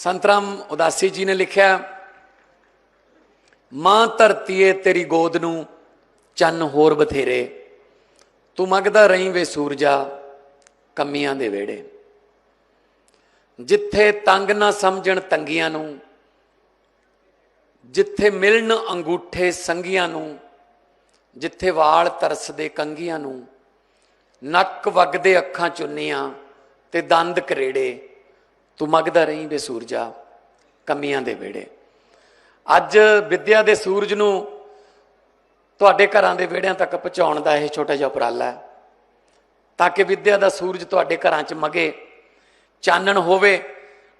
ਸੰਤਰਾਮ ਉਦਾਸੀ ਜੀ ਨੇ ਲਿਖਿਆ, ਮਾਂ ਧਰਤੀਏ ਤੇਰੀ ਗੋਦ ਨੂੰ ਚੰਨ ਹੋਰ ਬਥੇਰੇ। ਤੂੰ ਮੰਗਦਾ ਰਹੀਂ ਵੇ ਸੂਰਜਾ, ਕੰਮੀਆਂ ਦੇ ਵਿਹੜੇ। ਜਿੱਥੇ ਤੰਗ ਨਾ ਸਮਝਣ ਤੰਗੀਆਂ ਨੂੰ, ਜਿੱਥੇ ਮਿਲਣ ਅੰਗੂਠੇ ਸੰਗੀਆਂ ਨੂੰ, ਜਿੱਥੇ ਵਾਲ ਤਰਸਦੇ ਕੰਗੀਆਂ ਨੂੰ, ਨੱਕ ਵਗਦੇ ਅੱਖਾਂ ਚੁੰਨੀਆਂ ਤੇ ਦੰਦ ਕਰੇੜੇ। ਤੂੰ ਮਗਦਾ ਰਹੀਂ ਵੇ ਸੂਰਜਾ ਕਮੀਆਂ ਦੇ ਵਿਹੜੇ। ਅੱਜ ਵਿਦਿਆ ਦੇ ਸੂਰਜ ਨੂੰ ਤੁਹਾਡੇ ਘਰਾਂ ਦੇ ਵਿਹੜਿਆਂ ਤੱਕ ਪਹੁੰਚਾਉਣ ਦਾ ਇਹ ਛੋਟਾ ਜਿਹਾ ਉਪਰਾਲਾ ਹੈ। ਤਾਂ ਕਿ ਵਿਦਿਆ ਦਾ ਸੂਰਜ ਤੁਹਾਡੇ ਘਰਾਂ 'ਚ ਮਗੇ, ਚਾਨਣ ਹੋਵੇ,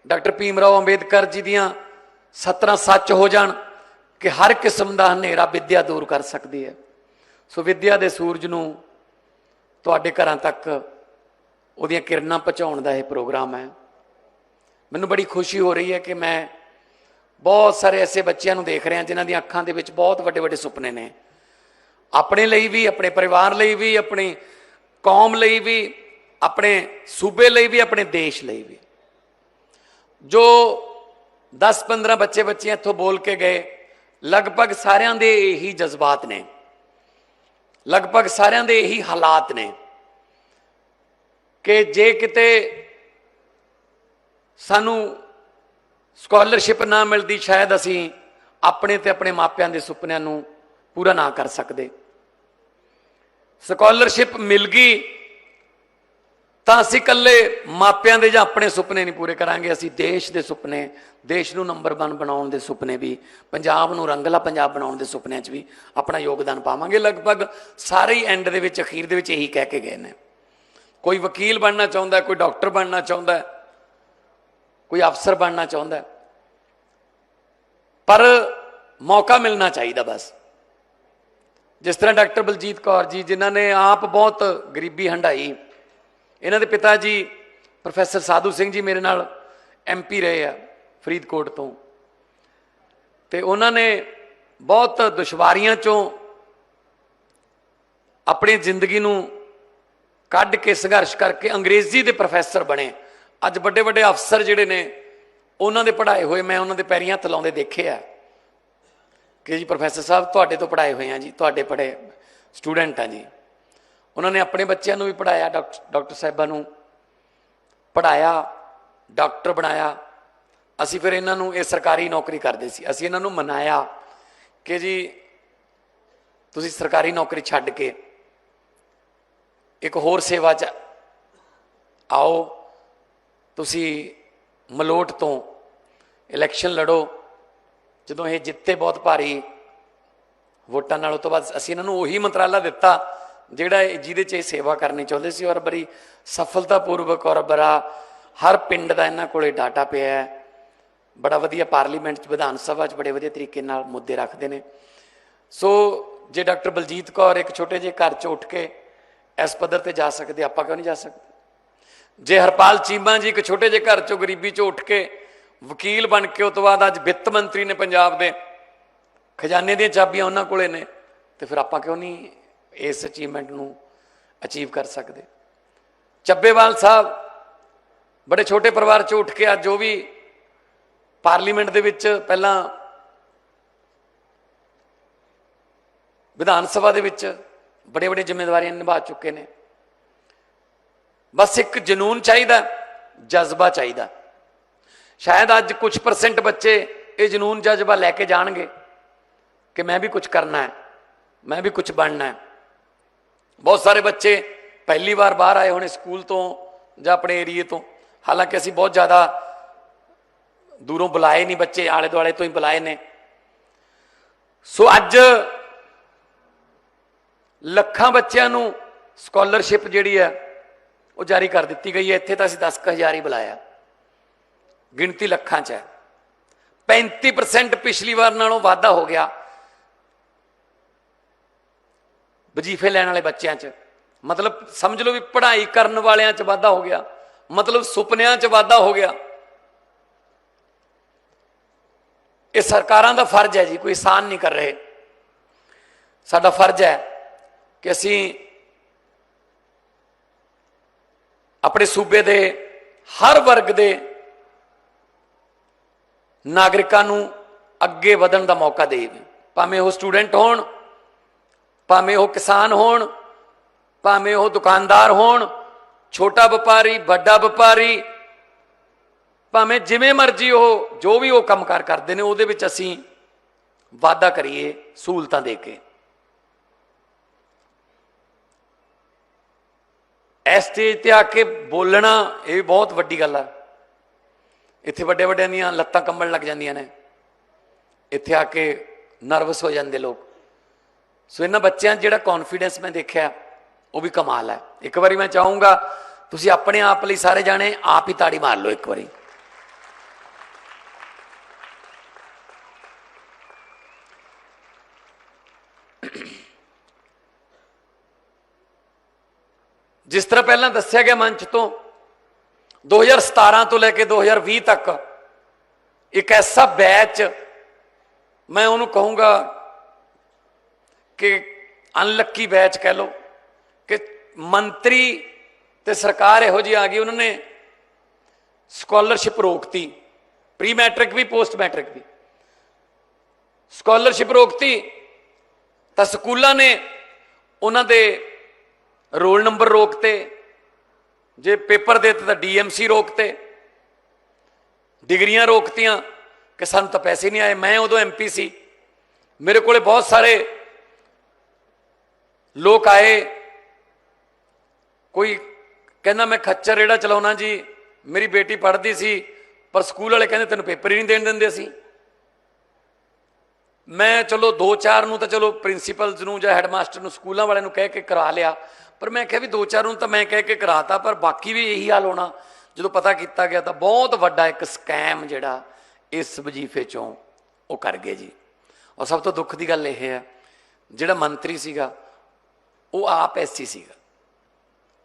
ਡਾਕਟਰ ਭੀਮ ਰਾਓ ਅੰਬੇਦਕਰ ਜੀ ਦੀਆਂ ਸਤਰਾਂ ਸੱਚ ਹੋ ਜਾਣ ਕਿ ਹਰ ਕਿਸਮ ਦਾ ਹਨੇਰਾ ਵਿਦਿਆ ਦੂਰ ਕਰ ਸਕਦੀ ਹੈ। ਸੋ ਵਿਦਿਆ ਦੇ ਸੂਰਜ ਨੂੰ ਤੁਹਾਡੇ ਘਰਾਂ ਤੱਕ ਉਹਦੀਆਂ ਕਿਰਨਾਂ ਪਹੁੰਚਾਉਣ ਦਾ ਇਹ ਪ੍ਰੋਗਰਾਮ ਹੈ। ਮੈਨੂੰ ਬੜੀ ਖੁਸ਼ੀ ਹੋ ਰਹੀ ਹੈ ਕਿ ਮੈਂ ਬਹੁਤ ਸਾਰੇ ਐਸੇ ਬੱਚਿਆਂ ਨੂੰ ਦੇਖ ਰਿਹਾ ਜਿਨ੍ਹਾਂ ਦੀਆਂ ਅੱਖਾਂ ਦੇ ਵਿੱਚ ਬਹੁਤ ਵੱਡੇ ਵੱਡੇ ਸੁਪਨੇ ਨੇ। ਆਪਣੇ ਲਈ ਵੀ, ਆਪਣੇ ਪਰਿਵਾਰ ਲਈ ਵੀ, ਆਪਣੀ ਕੌਮ ਲਈ ਵੀ, ਆਪਣੇ ਸੂਬੇ ਲਈ ਵੀ, ਆਪਣੇ ਦੇਸ਼ ਲਈ ਵੀ। ਜੋ 10-15 ਬੱਚੇ ਬੱਚੇ ਇੱਥੋਂ ਬੋਲ ਕੇ ਗਏ, ਲਗਭਗ ਸਾਰਿਆਂ ਦੇ ਇਹੀ ਜਜ਼ਬਾਤ ਨੇ। ਲਗਭਗ ਸਾਰਿਆਂ ਦੇ ਇਹੀ ਹਾਲਾਤ ਨੇ ਕਿ ਜੇ ਕਿਤੇ ਸਾਨੂੰ ਸਕਾਲਰਸ਼ਿਪ ਨਾ ਮਿਲਦੀ, ਸ਼ਾਇਦ ਅਸੀਂ ਆਪਣੇ ਤੇ ਆਪਣੇ ਮਾਪਿਆਂ ਦੇ ਸੁਪਨਿਆਂ ਨੂੰ ਪੂਰਾ ਨਾ ਕਰ ਸਕਦੇ। ਸਕਾਲਰਸ਼ਿਪ ਮਿਲ ਗਈ ਤਾਂ ਅਸੀਂ ਇਕੱਲੇ ਮਾਪਿਆਂ ਦੇ ਜਾਂ ਆਪਣੇ ਸੁਪਨੇ ਨਹੀਂ ਪੂਰੇ ਕਰਾਂਗੇ, ਅਸੀਂ ਦੇਸ਼ ਦੇ ਸੁਪਨੇ, ਦੇਸ਼ ਨੂੰ ਨੰਬਰ 1 ਬਣਾਉਣ ਦੇ ਸੁਪਨੇ ਵੀ, ਪੰਜਾਬ ਨੂੰ ਰੰਗਲਾ ਪੰਜਾਬ ਬਣਾਉਣ ਦੇ ਸੁਪਨਿਆਂ 'ਚ ਵੀ ਆਪਣਾ ਯੋਗਦਾਨ ਪਾਵਾਂਗੇ। ਲਗਭਗ ਸਾਰੇ ਹੀ ਐਂਡ ਦੇ ਵਿੱਚ, ਅਖੀਰ ਦੇ ਵਿੱਚ ਇਹੀ ਕਹਿ ਕੇ ਗਏ ਨੇ। ਕੋਈ ਵਕੀਲ ਬਣਨਾ ਚਾਹੁੰਦਾ, ਕੋਈ ਡਾਕਟਰ ਬਣਨਾ ਚਾਹੁੰਦਾ ਕੋਈ ਅਫਸਰ ਬਣਨਾ ਚਾਹੁੰਦਾ ਪਰ ਮੌਕਾ ਮਿਲਣਾ ਚਾਹੀਦਾ ਬਸ। ਜਿਸ ਤਰ੍ਹਾਂ ਡਾਕਟਰ ਬਲਜੀਤ ਕੌਰ ਜੀ, ਜਿਨ੍ਹਾਂ ਨੇ ਆਪ ਬਹੁਤ ਗਰੀਬੀ ਹੰਡਾਈ ਇਹਨਾਂ ਦੇ ਪਿਤਾ ਜੀ ਪ੍ਰੋਫੈਸਰ ਸਾਧੂ ਸਿੰਘ ਜੀ ਮੇਰੇ ਨਾਲ ਐਮਪੀ ਰਹੇ ਆ ਫਰੀਦਕੋਟ ਤੋਂ। ਤੇ ਉਹਨਾਂ ਨੇ ਬਹੁਤ ਦੁਸ਼ਵਾਰੀਆਂ ਚੋਂ ਆਪਣੀ ਜ਼ਿੰਦਗੀ ਨੂੰ ਕੱਢ ਕੇ ਸੰਘਰਸ਼ ਕਰਕੇ ਅੰਗਰੇਜ਼ੀ ਦੇ ਪ੍ਰੋਫੈਸਰ ਬਣੇ। ਅੱਜ ਵੱਡੇ ਵੱਡੇ ਅਫਸਰ ਜਿਹੜੇ ਨੇ, ਉਹਨਾਂ ਦੇ ਪੜ੍ਹਾਏ ਹੋਏ, ਮੈਂ ਉਹਨਾਂ ਦੇ ਪੈਰੀਆਂ ਹੱਥ ਲਾਉਂਦੇ ਦੇਖੇ ਆ। ਕਿ ਜੀ ਪ੍ਰੋਫੈਸਰ ਸਾਹਿਬ, ਤੁਹਾਡੇ ਤੋਂ ਪੜ੍ਹਾਏ ਹੋਏ ਆ ਜੀ, ਤੁਹਾਡੇ ਪੜ੍ਹੇ ਸਟੂਡੈਂਟ ਆ ਜੀ। ਉਹਨਾਂ ਨੇ ਆਪਣੇ ਬੱਚਿਆਂ ਨੂੰ ਵੀ ਪੜ੍ਹਾਇਆ ਡਾਕਟਰ ਡਾਕਟਰ ਸਾਹਿਬਾਂ ਨੂੰ ਪੜ੍ਹਾਇਆ, ਡਾਕਟਰ ਬਣਾਇਆ। ਅਸੀਂ ਫਿਰ ਇਹਨਾਂ ਨੂੰ ਇਹ ਸਰਕਾਰੀ ਨੌਕਰੀ ਕਰਦੇ ਸੀ। ਅਸੀਂ ਇਹਨਾਂ ਨੂੰ ਮਨਾਇਆ ਕਿ ਜੀ ਤੁਸੀਂ ਸਰਕਾਰੀ ਨੌਕਰੀ ਛੱਡ ਕੇ ਇੱਕ ਹੋਰ ਸੇਵਾ 'ਚ ਆਓ। ਤੁਸੀਂ ਮਲੋਟ ਤੋਂ ਇਲੈਕਸ਼ਨ ਲੜੋ, ਜਦੋਂ ਇਹ ਜਿੱਤੇ ਬਹੁਤ ਭਾਰੀ ਵੋਟਾਂ ਨਾਲ, ਉਸ ਤੋਂ ਬਾਅਦ ਅਸੀਂ ਇਹਨਾਂ ਨੂੰ ਉਹੀ ਮੰਤਰਾਲਾ ਦਿੱਤਾ, ਜਿਹੜਾ ਜਿਹਦੇ 'ਚ ਇਹ ਸੇਵਾ ਕਰਨੀ ਚਾਹੁੰਦੇ ਸੀ ਔਰ ਬੜੀ ਸਫਲਤਾਪੂਰਵਕ ਔਰ ਬੜਾ ਹਰ ਪਿੰਡ ਦਾ ਇਹਨਾਂ ਕੋਲੇ ਡਾਟਾ ਪਿਆ ਹੈ। ਬੜਾ ਵਧੀਆ ਪਾਰਲੀਮੈਂਟ 'ਚ, ਵਿਧਾਨ ਸਭਾ 'ਚ ਬੜੇ ਵਧੀਆ ਤਰੀਕੇ ਨਾਲ ਮੁੱਦੇ ਰੱਖਦੇ ਨੇ। ਸੋ ਜੇ ਡਾਕਟਰ ਬਲਜੀਤ ਕੌਰ ਇੱਕ ਛੋਟੇ ਜਿਹੇ ਘਰ 'ਚ ਉੱਠ ਕੇ ਇਸ ਪੱਧਰ ਤੇ ਜਾ ਸਕਦੇ, ਆਪਾਂ ਕਿਉਂ ਨਹੀਂ ਜਾ ਸਕਦੇ? ਜੇ ਹਰਪਾਲ ਚੀਮਾ ਜੀ ਇੱਕ ਛੋਟੇ ਜਿਹੇ ਘਰ 'ਚੋਂ ਗਰੀਬੀ 'ਚੋਂ ਉੱਠ ਕੇ ਵਕੀਲ ਬਣ ਕੇ ਉਸ ਤੋਂ ਬਾਅਦ ਅੱਜ ਵਿੱਤ ਮੰਤਰੀ ਨੇ ਪੰਜਾਬ ਦੇ, ਖਜ਼ਾਨੇ ਦੀਆਂ ਚਾਬੀਆਂ ਉਹਨਾਂ ਕੋਲੇ ਨੇ, ਤੇ ਫਿਰ ਆਪਾਂ ਕਿਉਂ ਨਹੀਂ ਇਸ ਅਚੀਵਮੈਂਟ ਨੂੰ ਅਚੀਵ ਕਰ ਸਕਦੇ? ਚੱਬੇਵਾਲ ਸਾਹਿਬ ਬੜੇ ਛੋਟੇ ਪਰਿਵਾਰ 'ਚੋਂ ਉੱਠ ਕੇ ਅੱਜ ਜੋ ਵੀ ਪਾਰਲੀਮੈਂਟ ਦੇ ਵਿੱਚ ਪਹਿਲਾਂ ਵਿਧਾਨ ਸਭਾ ਦੇ ਵਿੱਚ ਬੜੇ ਬੜੇ ਜ਼ਿੰਮੇਵਾਰੀਆਂ ਨਿਭਾ ਚੁੱਕੇ ਨੇ। ਬਸ ਇੱਕ ਜਨੂਨ ਚਾਹੀਦਾ, ਜਜ਼ਬਾ ਚਾਹੀਦਾ। ਸ਼ਾਇਦ ਅੱਜ ਕੁਝ ਪਰਸੈਂਟ ਬੱਚੇ ਇਹ ਜਨੂਨ, ਜਜ਼ਬਾ ਲੈ ਕੇ ਜਾਣਗੇ ਕਿ ਮੈਂ ਵੀ ਕੁਝ ਕਰਨਾ ਹੈ, ਮੈਂ ਵੀ ਕੁਝ ਬਣਨਾ ਹੈ। ਬਹੁਤ ਸਾਰੇ ਬੱਚੇ ਪਹਿਲੀ ਵਾਰ ਬਾਹਰ ਆਏ ਹੋਣੇ ਸਕੂਲ ਤੋਂ ਜਾਂ ਆਪਣੇ ਏਰੀਏ ਤੋਂ। ਹਾਲਾਂਕਿ ਅਸੀਂ ਬਹੁਤ ਜ਼ਿਆਦਾ ਦੂਰੋਂ ਬੁਲਾਏ ਨਹੀਂ ਬੱਚੇ ਆਲੇ ਦੁਆਲੇ ਤੋਂ ਹੀ ਬੁਲਾਏ ਨੇ। ਸੋ ਅੱਜ ਲੱਖਾਂ ਬੱਚਿਆਂ ਨੂੰ ਸਕਾਲਰਸ਼ਿਪ ਜਿਹੜੀ ਹੈ ਉਹ ਜਾਰੀ ਕਰ ਦਿੱਤੀ ਗਈ ਹੈ। ਇੱਥੇ ਤਾਂ ਅਸੀਂ 10000 ਹੀ ਬੁਲਾਇਆ। ਗਿਣਤੀ ਲੱਖਾਂ 'ਚ ਹੈ। 35% ਪਿਛਲੀ ਵਾਰ ਨਾਲੋਂ ਵਾਧਾ ਹੋ ਗਿਆ। ਵਜੀਫੇ ਲੈਣ ਵਾਲੇ ਬੱਚਿਆਂ 'ਚ। ਮਤਲਬ ਸਮਝ ਲਓ ਵੀ ਪੜ੍ਹਾਈ ਕਰਨ ਵਾਲਿਆਂ 'ਚ ਵਾਧਾ ਹੋ ਗਿਆ। ਮਤਲਬ ਸੁਪਨਿਆਂ 'ਚ ਵਾਧਾ ਹੋ ਗਿਆ। ਇਹ ਸਰਕਾਰਾਂ ਦਾ ਫਰਜ਼ ਹੈ ਜੀ, ਕੋਈ ਆਸਾਨ ਨਹੀਂ ਕਰ ਰਹੇ। ਸਾਡਾ ਫਰਜ਼ ਹੈ ਕਿ ਅਸੀਂ ਆਪਣੇ ਸੂਬੇ ਦੇ ਹਰ ਵਰਗ ਦੇ ਨਾਗਰਿਕਾਂ ਨੂੰ ਅੱਗੇ ਵਧਣ ਦਾ ਮੌਕਾ ਦੇਵੇ। ਭਾਵੇਂ ਉਹ ਸਟੂਡੈਂਟ ਹੋਣ, ਭਾਵੇਂ ਉਹ ਕਿਸਾਨ ਹੋਣ, ਭਾਵੇਂ ਉਹ ਦੁਕਾਨਦਾਰ ਹੋਣ, ਛੋਟਾ ਵਪਾਰੀ, ਵੱਡਾ ਵਪਾਰੀ, ਭਾਵੇਂ ਜਿਵੇਂ ਮਰਜ਼ੀ ਉਹ ਜੋ ਵੀ ਉਹ ਕੰਮਕਾਰ ਕਰਦੇ ਨੇ, ਉਹਦੇ ਵਿੱਚ ਅਸੀਂ ਵਾਅਦਾ ਕਰੀਏ ਸਹੂਲਤਾਂ ਦੇ ਕੇ। ਇਸ ਸਟੇਜ ਤੇ ਆ ਕੇ ਬੋਲਣਾ, ਇਹ ਵੀ ਬਹੁਤ ਵੱਡੀ ਗੱਲ ਆ। ਇੱਥੇ ਵੱਡੇ ਵੱਡਿਆਂ ਦੀਆਂ ਲੱਤਾਂ ਕੰਬਣ ਲੱਗ ਜਾਂਦੀਆਂ ਨੇ। ਇੱਥੇ ਆ ਕੇ ਨਰਵਸ ਹੋ ਜਾਂਦੇ ਲੋਕ। ਸੋ ਇਹਨਾਂ ਬੱਚਿਆਂ 'ਚ ਜਿਹੜਾ ਕੌਨਫੀਡੈਂਸ ਮੈਂ ਦੇਖਿਆ, ਉਹ ਵੀ ਕਮਾਲ ਹੈ। ਇੱਕ ਵਾਰੀ ਮੈਂ ਚਾਹੂੰਗਾ, ਤੁਸੀਂ ਆਪਣੇ ਆਪ ਲਈ ਸਾਰੇ ਜਾਣੇ ਆਪ ਹੀ ਤਾੜੀ ਮਾਰ ਲਓ ਇੱਕ ਵਾਰੀ। ਜਿਸ ਤਰ੍ਹਾਂ ਪਹਿਲਾਂ ਦੱਸਿਆ ਗਿਆ ਮੰਚ ਤੋਂ 2017 ਤੋਂ ਲੈ ਕੇ 2020 ਤੱਕ, ਇੱਕ ਐਸਾ ਬੈਚ ਮੈਂ ਉਹਨੂੰ ਕਹੂੰਗਾ ਕਿ ਅਨਲੱਕੀ ਬੈਚ ਕਹਿ ਲਓ, ਕਿ ਮੰਤਰੀ ਤੇ ਸਰਕਾਰ ਇਹੋ ਜਿਹੀ ਆ ਗਈ, ਉਹਨਾਂ ਨੇ ਸਕਾਲਰਸ਼ਿਪ ਰੋਕਤੀ ਪ੍ਰੀ ਮੈਟ੍ਰਿਕ ਵੀ ਪੋਸਟ ਮੈਟ੍ਰਿਕ ਵੀ। ਸਕਾਲਰਸ਼ਿਪ ਰੋਕਤੀ, ਤਾਂ ਸਕੂਲਾਂ ਨੇ ਉਹਨਾਂ ਦੇ ਰੋਲ ਨੰਬਰ ਰੋਕਤੇ ਜੇ ਪੇਪਰ ਦਿੱਤੇ ਤਾਂ ਡੀਐਮਸੀ ਰੋਕਤੇ ਡਿਗਰੀਆਂ ਰੋਕਤੀਆਂ, ਕਿ ਸਾਨੂੰ ਤਾਂ ਪੈਸੇ ਨਹੀਂ ਆਏ, ਮੈਂ ਉਦੋਂ ਐਮਪੀ ਸੀ। ਮੇਰੇ ਕੋਲੇ ਬਹੁਤ ਸਾਰੇ ਲੋਕ ਆਏ। ਕੋਈ ਕਹਿੰਦਾ, ਮੈਂ ਖੱਚਰ ਰੇੜਾ ਚਲਾਉਣਾ ਜੀ, ਮੇਰੀ ਬੇਟੀ ਪੜ੍ਹਦੀ ਸੀ, ਪਰ ਸਕੂਲ ਵਾਲੇ ਕਹਿੰਦੇ ਤੈਨੂੰ ਪੇਪਰ ਹੀ ਨਹੀਂ ਦੇਣ ਦਿੰਦੇ ਸੀ ਮੈਂ ਚਲੋ 2-4 ਨੂੰ ਤਾਂ ਚਲੋ ਪ੍ਰਿੰਸੀਪਲਸ ਨੂੰ ਜਾਂ ਹੈਡਮਾਸਟਰ ਨੂੰ ਸਕੂਲਾਂ ਵਾਲਿਆਂ ਨੂੰ ਕਹਿ ਕੇ ਕਰਾ ਲਿਆ। ਪਰ ਮੈਂ ਕਿਹਾ ਵੀ 2-4 ਨੂੰ ਤਾਂ ਮੈਂ ਕਹਿ ਕੇ ਕਰਾਤਾ, ਪਰ ਬਾਕੀ ਵੀ ਇਹੀ ਹਾਲ ਹੋਣਾ। ਜਦੋਂ ਪਤਾ ਕੀਤਾ ਗਿਆ ਤਾਂ ਬਹੁਤ ਵੱਡਾ ਇੱਕ ਸਕੈਮ ਜਿਹੜਾ ਇਸ ਵਜੀਫੇ ਚੋਂ ਉਹ ਕਰ ਗਏ ਜੀ। ਔਰ ਸਭ ਤੋਂ ਦੁੱਖ ਦੀ ਗੱਲ ਇਹ ਹੈ, ਜਿਹੜਾ ਮੰਤਰੀ ਸੀਗਾ, ਉਹ ਆਪ ਐਸੀ ਸੀਗਾ।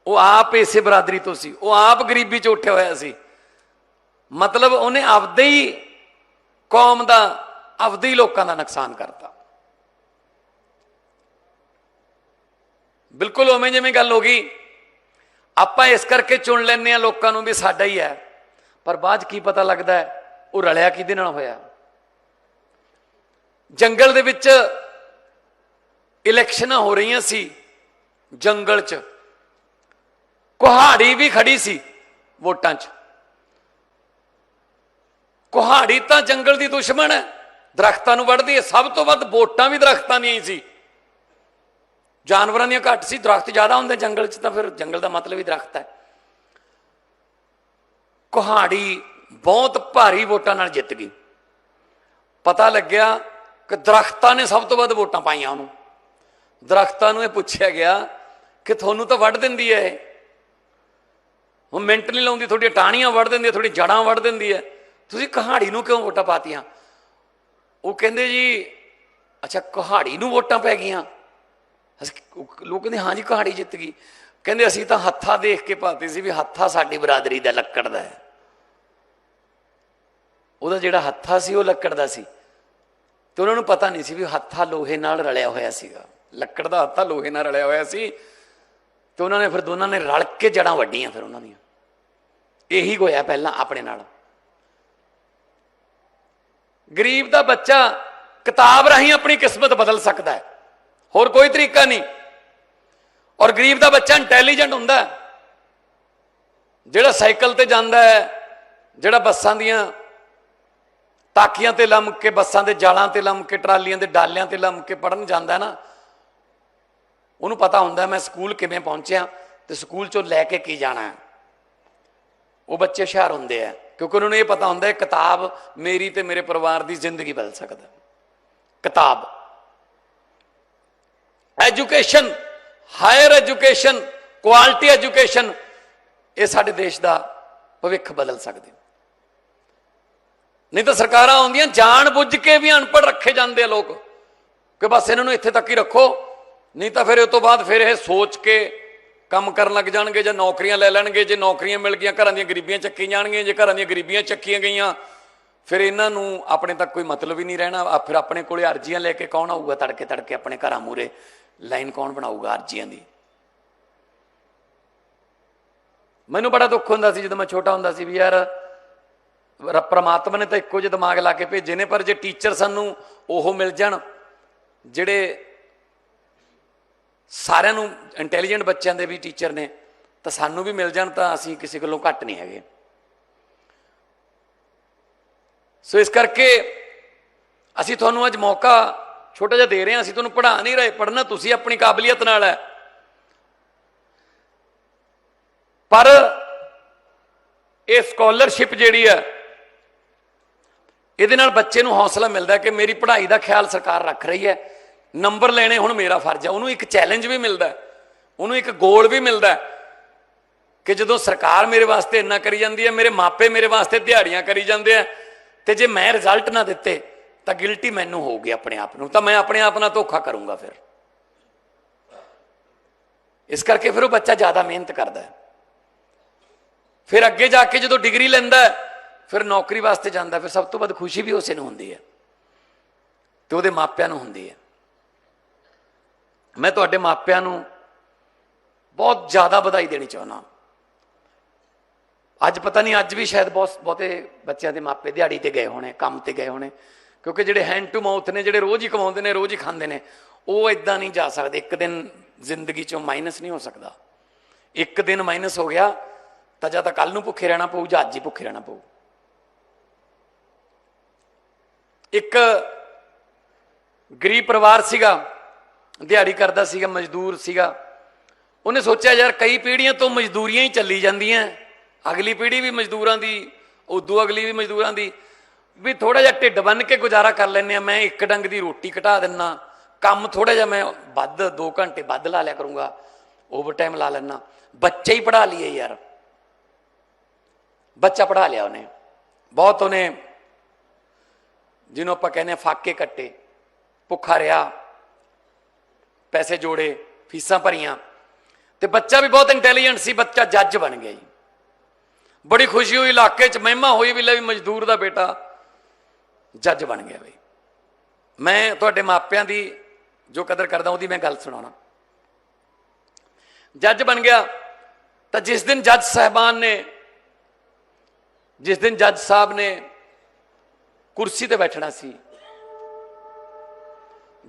ਉਹ ਆਪ ਇਸੇ ਬਰਾਦਰੀ ਤੋਂ ਸੀ, ਉਹ ਆਪ ਗਰੀਬੀ ਚ ਉੱਠਿਆ ਹੋਇਆ ਸੀ। ਮਤਲਬ ਉਹਨੇ ਆਪਦੇ ਹੀ ਕੌਮ ਦਾ, ਆਪਦੇ ਹੀ ਲੋਕਾਂ ਦਾ ਨੁਕਸਾਨ ਕਰਤਾ। ਬਿਲਕੁਲ ਉਵੇਂ ਜਿਵੇਂ ਗੱਲ ਹੋ ਗਈ। ਆਪਾਂ ਇਸ ਕਰਕੇ ਚੁਣ ਲੈਂਦੇ ਆ ਲੋਕਾਂ ਨੂੰ ਵੀ ਸਾਡਾ ਹੀ ਹੈ। ਪਰ ਬਾਅਦ 'ਚ ਕੀ ਪਤਾ ਲੱਗਦਾ ਉਹ ਰਲਿਆ ਕਿਹਦੇ ਨਾਲ ਹੋਇਆ। ਜੰਗਲ ਦੇ ਵਿੱਚ ਇਲੈਕਸ਼ਨਾਂ ਹੋ ਰਹੀਆਂ ਸੀ, ਜੰਗਲ 'ਚ। ਕੁਹਾੜੀ ਵੀ ਖੜੀ ਸੀ ਵੋਟਾਂ 'ਚ। ਕੁਹਾੜੀ ਤਾਂ ਜੰਗਲ ਦੀ ਦੁਸ਼ਮਣ ਹੈ, ਦਰਖਤਾਂ ਨੂੰ ਵੱਢਦੀ ਹੈ। ਸਭ ਤੋਂ ਵੱਧ ਵੋਟਾਂ ਵੀ ਦਰਖਤਾਂ ਦੀਆਂ ਹੀ ਸੀ। ਜਾਨਵਰਾਂ ਦੀਆਂ ਘੱਟ ਸੀ, ਦਰਖਤ ਜ਼ਿਆਦਾ ਹੁੰਦੇ ਜੰਗਲ 'ਚ ਤਾਂ ਫਿਰ ਜੰਗਲ ਦਾ ਮਤਲਬ ਹੀ ਦਰਖਤ ਹੈ। ਕੁਹਾੜੀ ਬਹੁਤ ਭਾਰੀ ਵੋਟਾਂ ਨਾਲ ਜਿੱਤ ਗਈ। ਪਤਾ ਲੱਗਿਆ ਕਿ ਦਰਖਤਾਂ ਨੇ ਸਭ ਤੋਂ ਵੱਧ ਵੋਟਾਂ ਪਾਈਆਂ ਉਹਨੂੰ। ਦਰਖਤਾਂ ਨੂੰ ਇਹ ਪੁੱਛਿਆ ਗਿਆ ਕਿ ਤੁਹਾਨੂੰ ਤਾਂ ਵੱਢ ਦਿੰਦੀ ਹੈ ਇਹ। ਉਹ ਮਿੰਟ ਨਹੀਂ ਲਾਉਂਦੀ, ਤੁਹਾਡੀਆਂ ਟਾਹਣੀਆਂ ਵੱਢ ਦਿੰਦੀ ਹੈ, ਤੁਹਾਡੀ ਜੜਾਂ ਵੱਢ ਦਿੰਦੀ ਹੈ। ਤੁਸੀਂ ਕਹਾੜੀ ਨੂੰ ਕਿਉਂ ਵੋਟਾਂ ਪਾਤੀਆਂ? ਉਹ ਕਹਿੰਦੇ ਜੀ, ਅੱਛਾ, ਕਹਾੜੀ ਨੂੰ ਵੋਟਾਂ ਪੈ ਗਈਆਂ। ਲੋਕ ਕਹਿੰਦੇ, ਹਾਂ ਜੀ ਕਹਾੜੀ ਜਿੱਤ ਗਈ। ਕਹਿੰਦੇ, ਅਸੀਂ ਤਾਂ ਹੱਥਾ ਦੇਖ ਕੇ ਪਾਤੇ ਸੀ ਵੀ ਹੱਥਾ ਸਾਡੀ ਬਰਾਦਰੀ ਦਾ ਲੱਕੜ ਦਾ ਹੈ। ਉਹਦਾ ਜਿਹੜਾ ਹੱਥਾ ਸੀ, ਉਹ ਲੱਕੜ ਦਾ ਸੀ। ਤੇ ਉਹਨਾਂ ਨੂੰ ਪਤਾ ਨਹੀਂ ਸੀ ਵੀ ਹੱਥਾ ਲੋਹੇ ਨਾਲ ਰਲਿਆ ਹੋਇਆ ਸੀਗਾ। ਲੱਕੜ ਦਾ ਹੱਥਾ ਲੋਹੇ ਨਾਲ ਰਲਿਆ ਹੋਇਆ ਸੀ। ਤੇ ਉਹਨਾਂ ਨੇ ਫਿਰ ਦੋਨਾਂ ਨੇ ਰਲ ਕੇ ਜੜਾਂ ਵੱਡੀਆਂ ਫਿਰ ਉਹਨਾਂ ਦੀਆਂ। ਇਹੀ ਹੋਇਆ ਪਹਿਲਾਂ ਆਪਣੇ ਨਾਲ। ਗਰੀਬ ਦਾ ਬੱਚਾ ਕਿਤਾਬ ਰਾਹੀਂ ਆਪਣੀ ਕਿਸਮਤ ਬਦਲ ਸਕਦਾ ਹੈ। ਹੋਰ ਕੋਈ ਤਰੀਕਾ ਨਹੀਂ। ਔਰ ਗਰੀਬ ਦਾ ਬੱਚਾ ਇੰਟੈਲੀਜੈਂਟ ਹੁੰਦਾ ਜਿਹੜਾ ਸਾਈਕਲ ਤੇ ਜਾਂਦਾ ਹੈ, ਜਿਹੜਾ ਬੱਸਾਂ ਦੀਆਂ ਤਾਕੀਆਂ ਤੇ ਲੰਮ ਕੇ, ਬੱਸਾਂ ਦੇ ਜਾਲਾਂ ਤੇ ਲੰਮ ਕੇ, ਟਰਾਲੀਆਂ ਦੇ ਡਾਲਿਆਂ ਤੇ ਲੰਮ ਕੇ ਪੜਨ ਜਾਂਦਾ ਨਾ, ਉਹਨੂੰ ਪਤਾ ਹੁੰਦਾ ਮੈਂ ਸਕੂਲ ਕਿਵੇਂ ਪਹੁੰਚਿਆ ਤੇ ਸਕੂਲ ਚੋਂ ਲੈ ਕੇ ਕੀ ਜਾਣਾ ਉਹ ਬੱਚੇ ਹੁਸ਼ਿਆਰ ਹੁੰਦੇ ਆ ਕਿਉਂਕਿ ਉਹਨਾਂ ਨੂੰ ਇਹ ਪਤਾ ਹੁੰਦਾ ਹੈ, ਕਿਤਾਬ ਮੇਰੀ ਤੇ ਮੇਰੇ ਪਰਿਵਾਰ ਦੀ ਜ਼ਿੰਦਗੀ ਬਦਲ ਸਕਦਾ ਕਿਤਾਬ। Education higher education quality education ਇਹ ਸਾਡੇ ਦੇਸ਼ ਦਾ ਭਵਿੱਖ ਬਦਲ ਸਕਦੇ ਨਹੀਂ ਤਾਂ ਸਰਕਾਰਾਂ ਆਉਂਦੀਆਂ, ਜਾਣ ਬੁੱਝ ਕੇ ਵੀ ਅਨਪੜ੍ਹ ਰੱਖੇ ਜਾਂਦੇ ਆ ਲੋਕ। ਕਿ ਬਸ ਇਹਨਾਂ ਨੂੰ ਇੱਥੇ ਤੱਕ ਹੀ ਰੱਖੋ, ਨਹੀਂ ਤਾਂ ਫਿਰ ਉਸ ਤੋਂ ਬਾਅਦ ਫਿਰ ਇਹ ਸੋਚ ਕੇ ਕੰਮ ਕਰਨ ਲੱਗ ਜਾਣਗੇ ਜਾਂ ਨੌਕਰੀਆਂ ਲੈ ਲੈਣਗੇ, ਜੇ ਨੌਕਰੀਆਂ ਮਿਲ ਗਈਆਂ, ਘਰਾਂ ਦੀਆਂ ਗਰੀਬੀਆਂ ਚੱਕੀ ਜਾਣਗੀਆਂ, ਜੇ ਘਰਾਂ ਦੀਆਂ ਗਰੀਬੀਆਂ ਚੱਕੀਆਂ ਗਈਆਂ, ਫਿਰ ਇਹਨਾਂ ਨੂੰ ਆਪਣੇ ਤੱਕ ਕੋਈ ਮਤਲਬ ਹੀ ਨਹੀਂ ਰਹਿਣਾ। ਫਿਰ ਆਪਣੇ ਕੋਲੇ ਅਰਜ਼ੀਆਂ ਲੈ ਕੇ ਕੌਣ ਆਊਗਾ? ਤੜਕੇ ਤੜਕੇ ਆਪਣੇ ਘਰਾਂ ਮੂਰੇ ਲਾਈਨ ਕੌਣ ਬਣਾਊਗਾ ਅਰਜ਼ੀਆਂ ਦੀ? ਮੈਨੂੰ ਬੜਾ ਦੁੱਖ ਹੁੰਦਾ ਸੀ ਜਦੋਂ ਮੈਂ ਛੋਟਾ ਹੁੰਦਾ ਸੀ ਵੀ ਯਾਰ ਰ- ਪ੍ਰਮਾਤਮਾ ਨੇ ਤਾਂ ਇੱਕੋ ਜਿਹੇ ਦਿਮਾਗ ਲਾ ਕੇ ਭੇਜੇ ਨੇ, ਪਰ ਜੇ ਟੀਚਰ ਸਾਨੂੰ ਉਹ ਮਿਲ ਜਾਣ, ਜਿਹੜੇ ਸਾਰਿਆਂ ਨੂੰ ਇੰਟੈਲੀਜੈਂਟ ਬੱਚਿਆਂ ਦੇ ਵੀ ਟੀਚਰ ਨੇ, ਤਾਂ ਸਾਨੂੰ ਵੀ ਮਿਲ ਜਾਣ, ਤਾਂ ਅਸੀਂ ਕਿਸੇ ਕੋਲੋਂ ਘੱਟ ਨਹੀਂ ਹੈਗੇ। ਸੋ ਇਸ ਕਰਕੇ ਅਸੀਂ ਤੁਹਾਨੂੰ ਅੱਜ ਮੌਕਾ ਛੋਟਾ ਜਿਹਾ ਦੇ ਰਹੇ ਹਾਂ, ਅਸੀਂ ਤੁਹਾਨੂੰ ਪੜ੍ਹਾ ਨਹੀਂ ਰਹੇ, ਪੜ੍ਹਨਾ ਤੁਸੀਂ ਆਪਣੀ ਕਾਬਲੀਅਤ ਨਾਲ ਹੈ। ਪਰ ਇਹ ਸਕਾਲਰਸ਼ਿਪ ਜਿਹੜੀ ਹੈ, ਇਹਦੇ ਨਾਲ ਬੱਚੇ ਨੂੰ ਹੌਸਲਾ ਮਿਲਦਾ ਕਿ ਮੇਰੀ ਪੜ੍ਹਾਈ ਦਾ ਖਿਆਲ ਸਰਕਾਰ ਰੱਖ ਰਹੀ ਹੈ। ਨੰਬਰ ਲੈਣੇ ਹੁਣ ਮੇਰਾ ਫਰਜ਼ ਹੈ, ਉਹਨੂੰ ਇੱਕ ਚੈਲੰਜ ਵੀ ਮਿਲਦਾ ਉਹਨੂੰ ਇੱਕ ਗੋਲ ਵੀ ਮਿਲਦਾ ਕਿ ਜਦੋਂ ਸਰਕਾਰ ਮੇਰੇ ਵਾਸਤੇ ਇੰਨਾ ਕਰੀ ਜਾਂਦੀ ਹੈ, ਮੇਰੇ ਮਾਪੇ ਮੇਰੇ ਵਾਸਤੇ ਦਿਹਾੜੀਆਂ ਕਰੀ ਜਾਂਦੇ ਆ ਤੇ ਜੇ ਮੈਂ ਰਿਜ਼ਲਟ ਨਾ ਦਿੱਤੇ ਤਾਂ ਗਿਲਟੀ ਮੈਨੂੰ ਹੋਊਗੀ ਆਪਣੇ ਆਪ ਨੂੰ, ਤਾਂ ਮੈਂ ਆਪਣੇ ਆਪ ਨਾਲ ਧੋਖਾ ਕਰੂੰਗਾ ਫਿਰ। ਇਸ ਕਰਕੇ ਫਿਰ ਉਹ ਬੱਚਾ ਜ਼ਿਆਦਾ ਮਿਹਨਤ ਕਰਦਾ ਹੈ। ਫਿਰ ਅੱਗੇ ਜਾ ਕੇ ਜਦੋਂ ਡਿਗਰੀ ਲੈਂਦਾ ਫਿਰ ਨੌਕਰੀ ਵਾਸਤੇ ਜਾਂਦਾ, ਫਿਰ ਸਭ ਤੋਂ ਵੱਧ ਖੁਸ਼ੀ ਵੀ ਉਸੇ ਨੂੰ ਹੁੰਦੀ ਹੈ। ਤੇ ਉਹਦੇ ਮਾਪਿਆਂ ਨੂੰ ਹੁੰਦੀ ਹੈ। ਮੈਂ ਤੁਹਾਡੇ ਮਾਪਿਆਂ ਨੂੰ ਬਹੁਤ ਜ਼ਿਆਦਾ ਵਧਾਈ ਦੇਣੀ ਚਾਹੁੰਦਾ ਅੱਜ ਪਤਾ ਨਹੀਂ, ਅੱਜ ਵੀ ਸ਼ਾਇਦ ਬਹੁਤ ਬਹੁਤੇ ਬੱਚਿਆਂ ਦੇ ਮਾਪੇ ਦਿਹਾੜੀ ਤੇ ਗਏ ਹੋਣੇ, ਕੰਮ ਤੇ ਗਏ ਹੋਣੇ। ਕਿਉਂਕਿ ਜਿਹੜੇ ਹੈਂਡ ਟੂ ਮਾਊਥ ਨੇ, ਜਿਹੜੇ ਰੋਜ਼ ਹੀ ਕਮਾਉਂਦੇ ਨੇ, ਰੋਜ਼ ਹੀ ਖਾਂਦੇ ਨੇ, ਉਹ ਇਦਾਂ ਨਹੀਂ ਜਾ ਸਕਦੇ। ਇੱਕ ਦਿਨ ਜ਼ਿੰਦਗੀ ਚੋਂ ਮਾਈਨਸ ਨਹੀਂ ਹੋ ਸਕਦਾ। ਇੱਕ ਦਿਨ ਮਾਈਨਸ ਹੋ ਗਿਆ, ਤਾਂ ਜਾਂ ਤਾਂ ਕੱਲ ਨੂੰ ਭੁੱਖੇ ਰਹਿਣਾ ਪਊ, ਜਾਂ ਅੱਜ ਹੀ ਭੁੱਖੇ ਰਹਿਣਾ ਪਊ। ਇੱਕ ਗਰੀਬ ਪਰਿਵਾਰ ਸੀਗਾ, ਦਿਹਾੜੀ ਕਰਦਾ ਸੀਗਾ, ਮਜ਼ਦੂਰ ਸੀਗਾ। ਉਹਨੇ ਸੋਚਿਆ, ਯਾਰ ਕਈ ਪੀੜ੍ਹੀਆਂ ਤੋਂ ਮਜ਼ਦੂਰੀਆਂ ਹੀ ਚੱਲੀ ਜਾਂਦੀਆਂ। ਅਗਲੀ ਪੀੜ੍ਹੀ ਵੀ ਮਜ਼ਦੂਰਾਂ ਦੀ, ਉਦੋਂ ਅਗਲੀ ਵੀ ਮਜ਼ਦੂਰਾਂ ਦੀ। ਵੀ ਥੋੜਾ ਜਿਹਾ ਢਿੱਡ ਬੰਨ ਕੇ ਗੁਜ਼ਾਰਾ ਕਰ ਲੈਂਦੇ ਆ ਮੈਂ ਇੱਕ ਡੰਗ ਦੀ ਰੋਟੀ ਘਟਾ ਦਿੰਨਾ। ਕੰਮ ਥੋੜਾ ਜਿਹਾ ਮੈਂ ਵੱਧ 2 ਘੰਟੇ ਵੱਧ ਲਾ ਲਿਆ ਕਰੂੰਗਾ। ਓਵਰ ਟਾਈਮ ਲਾ ਲੈਣਾ ਬੱਚੇ ਹੀ ਪੜਾ ਲਈਏ ਯਾਰ। ਬੱਚਾ ਪੜਾ ਲਿਆ ਉਹਨੇ। ਬਹੁਤ ਉਹਨੇ, ਜਿਹਨੂੰ ਆਪਾਂ ਕਹਿੰਦੇ ਆ ਫਾਕੇ ਕੱਟੇ। ਭੁੱਖਾ ਰਿਹਾ। ਪੈਸੇ ਜੋੜੇ, ਫੀਸਾਂ ਭਰੀਆਂ। ਤੇ ਬੱਚਾ ਵੀ ਬਹੁਤ ਇੰਟੈਲੀਜੈਂਟ ਸੀ। ਬੱਚਾ ਜੱਜ ਬਣ ਗਿਆ ਜੀ। ਬੜੀ ਖੁਸ਼ੀ ਹੋਈ, ਇਲਾਕੇ 'ਚ ਮਹਿਮਾ ਹੋਈ ਵੀ ਲੈ ਵੀ ਮਜ਼ਦੂਰ ਦਾ ਬੇਟਾ। ਜੱਜ ਬਣ ਗਿਆ ਬਈ। ਮੈਂ ਤੁਹਾਡੇ ਮਾਪਿਆਂ ਦੀ ਜੋ ਕਦਰ ਕਰਦਾ ਉਹਦੀ ਮੈਂ ਗੱਲ ਸੁਣਾਉਣਾ। ਜੱਜ ਬਣ ਗਿਆ ਤਾਂ ਜਿਸ ਦਿਨ ਜੱਜ ਸਾਹਿਬਾਨ ਨੇ, ਜਿਸ ਦਿਨ ਜੱਜ ਸਾਹਿਬ ਨੇ ਕੁਰਸੀ ਤੇ ਬੈਠਣਾ ਸੀ,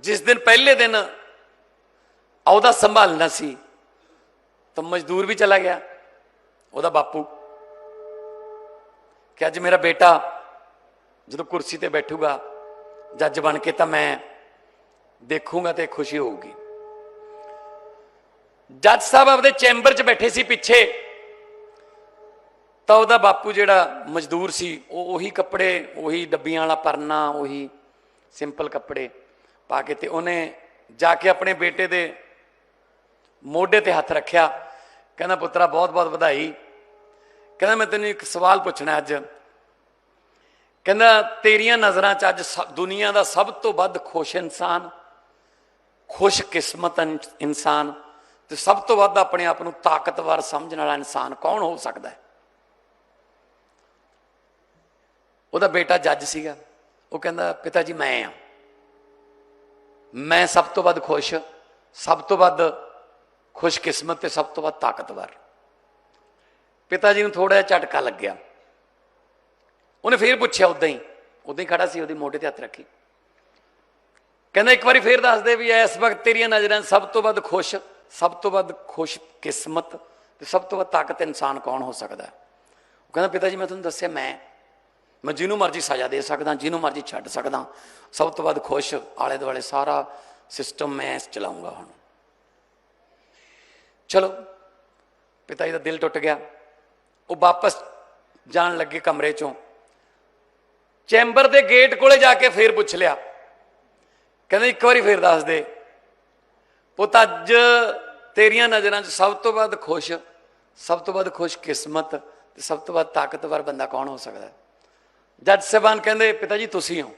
ਜਿਸ ਦਿਨ ਪਹਿਲੇ ਦਿਨ ਉਹਦਾ ਸੰਭਾਲਣਾ ਸੀ, ਤਾਂ ਮਜ਼ਦੂਰ ਵੀ ਚਲਾ ਗਿਆ, ਉਹਦਾ ਬਾਪੂ। ਕਿ ਅੱਜ ਮੇਰਾ ਬੇਟਾ ਜਦੋਂ ਕੁਰਸੀ ਤੇ ਬੈਠੂਗਾ, ਜੱਜ ਬਣ ਕੇ ਤਾਂ ਮੈਂ ਦੇਖੂੰਗਾ ਤੇ ਖੁਸ਼ੀ ਹੋਊਗੀ। ਜੱਜ ਸਾਹਿਬ ਆਪਦੇ ਚੈਂਬਰ 'ਚ ਬੈਠੇ ਸੀ ਪਿੱਛੇ, ਤਾਂ ਉਹਦਾ ਬਾਪੂ ਜਿਹੜਾ ਮਜ਼ਦੂਰ ਸੀ, ਉਹ ਉਹੀ ਕੱਪੜੇ, ਉਹੀ ਡੱਬੀਆਂ ਵਾਲਾ ਪਰਨਾ, ਉਹੀ ਸਿੰਪਲ ਕੱਪੜੇ ਪਾ ਕੇ ਤੇ ਉਹਨੇ ਜਾ ਕੇ ਆਪਣੇ ਬੇਟੇ ਦੇ ਮੋਢੇ ਤੇ ਹੱਥ ਰੱਖਿਆ। ਕਹਿੰਦਾ, ਪੁੱਤਰਾ ਬਹੁਤ ਬਹੁਤ ਵਧਾਈ। ਕਹਿੰਦਾ, ਮੈਂ ਤੈਨੂੰ ਇੱਕ ਸਵਾਲ ਪੁੱਛਣਾ ਅੱਜ। ਕਹਿੰਦਾ, ਤੇਰੀਆਂ ਨਜ਼ਰਾਂ 'ਚ ਅੱਜ ਸ- ਦੁਨੀਆ ਦਾ ਸਭ ਤੋਂ ਵੱਧ ਖੁਸ਼ ਇਨਸਾਨ, ਖੁਸ਼ ਕਿਸਮਤ ਇਨ- ਇਨਸਾਨ ਤੇ ਸਭ ਤੋਂ ਵੱਧ ਆਪਣੇ ਆਪ ਨੂੰ ਤਾਕਤਵਰ ਸਮਝਣ ਵਾਲਾ ਇਨਸਾਨ ਕੌਣ ਹੋ ਸਕਦਾ ਹੈ? ਉਹਦਾ ਬੇਟਾ ਜੱਜ ਸੀਗਾ। ਉਹ ਕਹਿੰਦਾ, ਪਿਤਾ ਜੀ, ਮੈਂ ਆ। ਮੈਂ ਸਭ ਤੋਂ ਵੱਧ ਖੁਸ਼, ਸਭ ਤੋਂ ਵੱਧ ਖੁਸ਼ਕਿਸਮਤ ਤੇ ਸਭ ਤੋਂ ਵੱਧ ਤਾਕਤਵਰ। ਪਿਤਾ ਜੀ ਨੂੰ ਥੋੜਾ ਜਿਹਾ ਝਟਕਾ ਲੱਗਿਆ। ਉਹਨੇ ਫੇਰ ਪੁੱਛਿਆ ਉਦਾਂ ਹੀ ਉਦਾਂ ਹੀ ਖੜਾ ਸੀ, ਉਹਦੇ ਮੋਢੇ ਤੇ ਹੱਥ ਰੱਖੀ। ਕਹਿੰਦਾ, ਇੱਕ ਵਾਰੀ ਫੇਰ ਦੱਸ ਦੇ ਵੀ ਇਸ ਵਕਤ ਤੇਰੀਆਂ ਨਜ਼ਰਾਂ ਸਭ ਤੋਂ ਵੱਧ ਖੁਸ਼, ਸਭ ਤੋਂ ਵੱਧ ਖੁਸ਼ ਕਿਸਮਤ ਤੇ ਸਭ ਤੋਂ ਵੱਧ ਤਾਕਤ ਇਨਸਾਨ ਕੌਣ ਹੋ ਸਕਦਾ ਉਹ ਕਹਿੰਦਾ, ਪਿਤਾ ਜੀ, ਮੈਂ ਤੁਹਾਨੂੰ ਦੱਸਿਆ, ਮੈਂ। ਮੈਂ ਜਿਹਨੂੰ ਮਰਜ਼ੀ ਸਜ਼ਾ ਦੇ ਸਕਦਾ, ਜਿਹਨੂੰ ਮਰਜ਼ੀ ਛੱਡ ਸਕਦਾ, ਸਭ ਤੋਂ ਵੱਧ ਖੁਸ਼ ਆਲੇ ਦੁਆਲੇ ਸਾਰਾ ਸਿਸਟਮ ਮੈਂ ਚਲਾਉਂਗਾ ਹੁਣ। ਚਲੋ, ਪਿਤਾ ਜੀ ਦਾ ਦਿਲ ਟੁੱਟ ਗਿਆ। ਉਹ ਵਾਪਸ ਜਾਣ ਲੱਗੇ ਕਮਰੇ ਚੋਂ। ਚੈਂਬਰ ਦੇ ਗੇਟ ਕੋਲੇ ਜਾ ਕੇ ਫੇਰ ਪੁੱਛ ਲਿਆ। ਕਹਿੰਦੇ, ਇੱਕ ਵਾਰੀ ਫੇਰ ਦੱਸ ਦੇ। ਪੁੱਤ, ਅੱਜ ਤੇਰੀਆਂ ਨਜ਼ਰਾਂ 'ਚ ਸਭ ਤੋਂ ਵੱਧ ਖੁਸ਼, ਸਭ ਤੋਂ ਵੱਧ ਖੁਸ਼ ਕਿਸਮਤ ਤੇ ਸਭ ਤੋਂ ਵੱਧ ਤਾਕਤਵਰ ਬੰਦਾ ਕੌਣ ਹੋ ਸਕਦਾ ਹੈ? ਜੱਜ ਸਾਹਿਬਾਨ ਕਹਿੰਦੇ, ਪਿਤਾ ਜੀ, ਤੁਸੀਂ ਹੋ।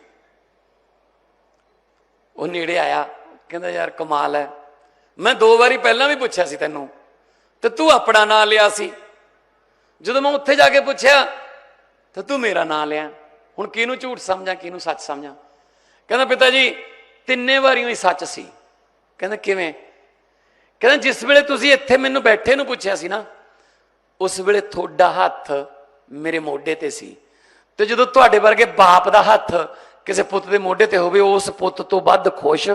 ਉਹ ਨੇੜੇ ਆਇਆ, ਕਹਿੰਦਾ, ਯਾਰ, ਕਮਾਲ ਹੈ। ਮੈਂ ਦੋ ਵਾਰੀ ਪਹਿਲਾਂ ਵੀ ਪੁੱਛਿਆ ਸੀ ਤੈਨੂੰ, ਤੇ ਤੂੰ ਆਪਣਾ ਨਾਂ ਲਿਆ ਸੀ। ਜਦੋਂ ਮੈਂ ਉੱਥੇ ਜਾ ਕੇ ਪੁੱਛਿਆ, ਤਾਂ ਤੂੰ ਮੇਰਾ ਨਾਂ ਲਿਆ। ਹੁਣ ਕਿਹਨੂੰ ਝੂਠ ਸਮਝਾਂ, ਕਿਹਨੂੰ ਸੱਚ ਸਮਝਾਂ? ਕਹਿੰਦਾ, ਪਿਤਾ ਜੀ, ਤਿੰਨੇ ਵਾਰੀਆਂ ਹੀ ਸੱਚ ਸੀ। ਕਹਿੰਦਾ, ਕਿਵੇਂ? ਕਹਿੰਦਾ, ਜਿਸ ਵੇਲੇ ਤੁਸੀਂ ਇੱਥੇ ਮੈਨੂੰ ਬੈਠੇ ਨੂੰ ਪੁੱਛਿਆ ਸੀ ਨਾ, ਉਸ ਵੇਲੇ ਤੁਹਾਡਾ ਹੱਥ ਮੇਰੇ ਮੋਢੇ ਤੇ ਸੀ। ਤੇ ਜਦੋਂ ਤੁਹਾਡੇ ਵਰਗੇ ਬਾਪ ਦਾ ਹੱਥ ਕਿਸੇ ਪੁੱਤ ਦੇ ਮੋਢੇ ਤੇ ਹੋਵੇ, ਉਸ ਪੁੱਤ ਤੋਂ ਵੱਧ ਖੁਸ਼,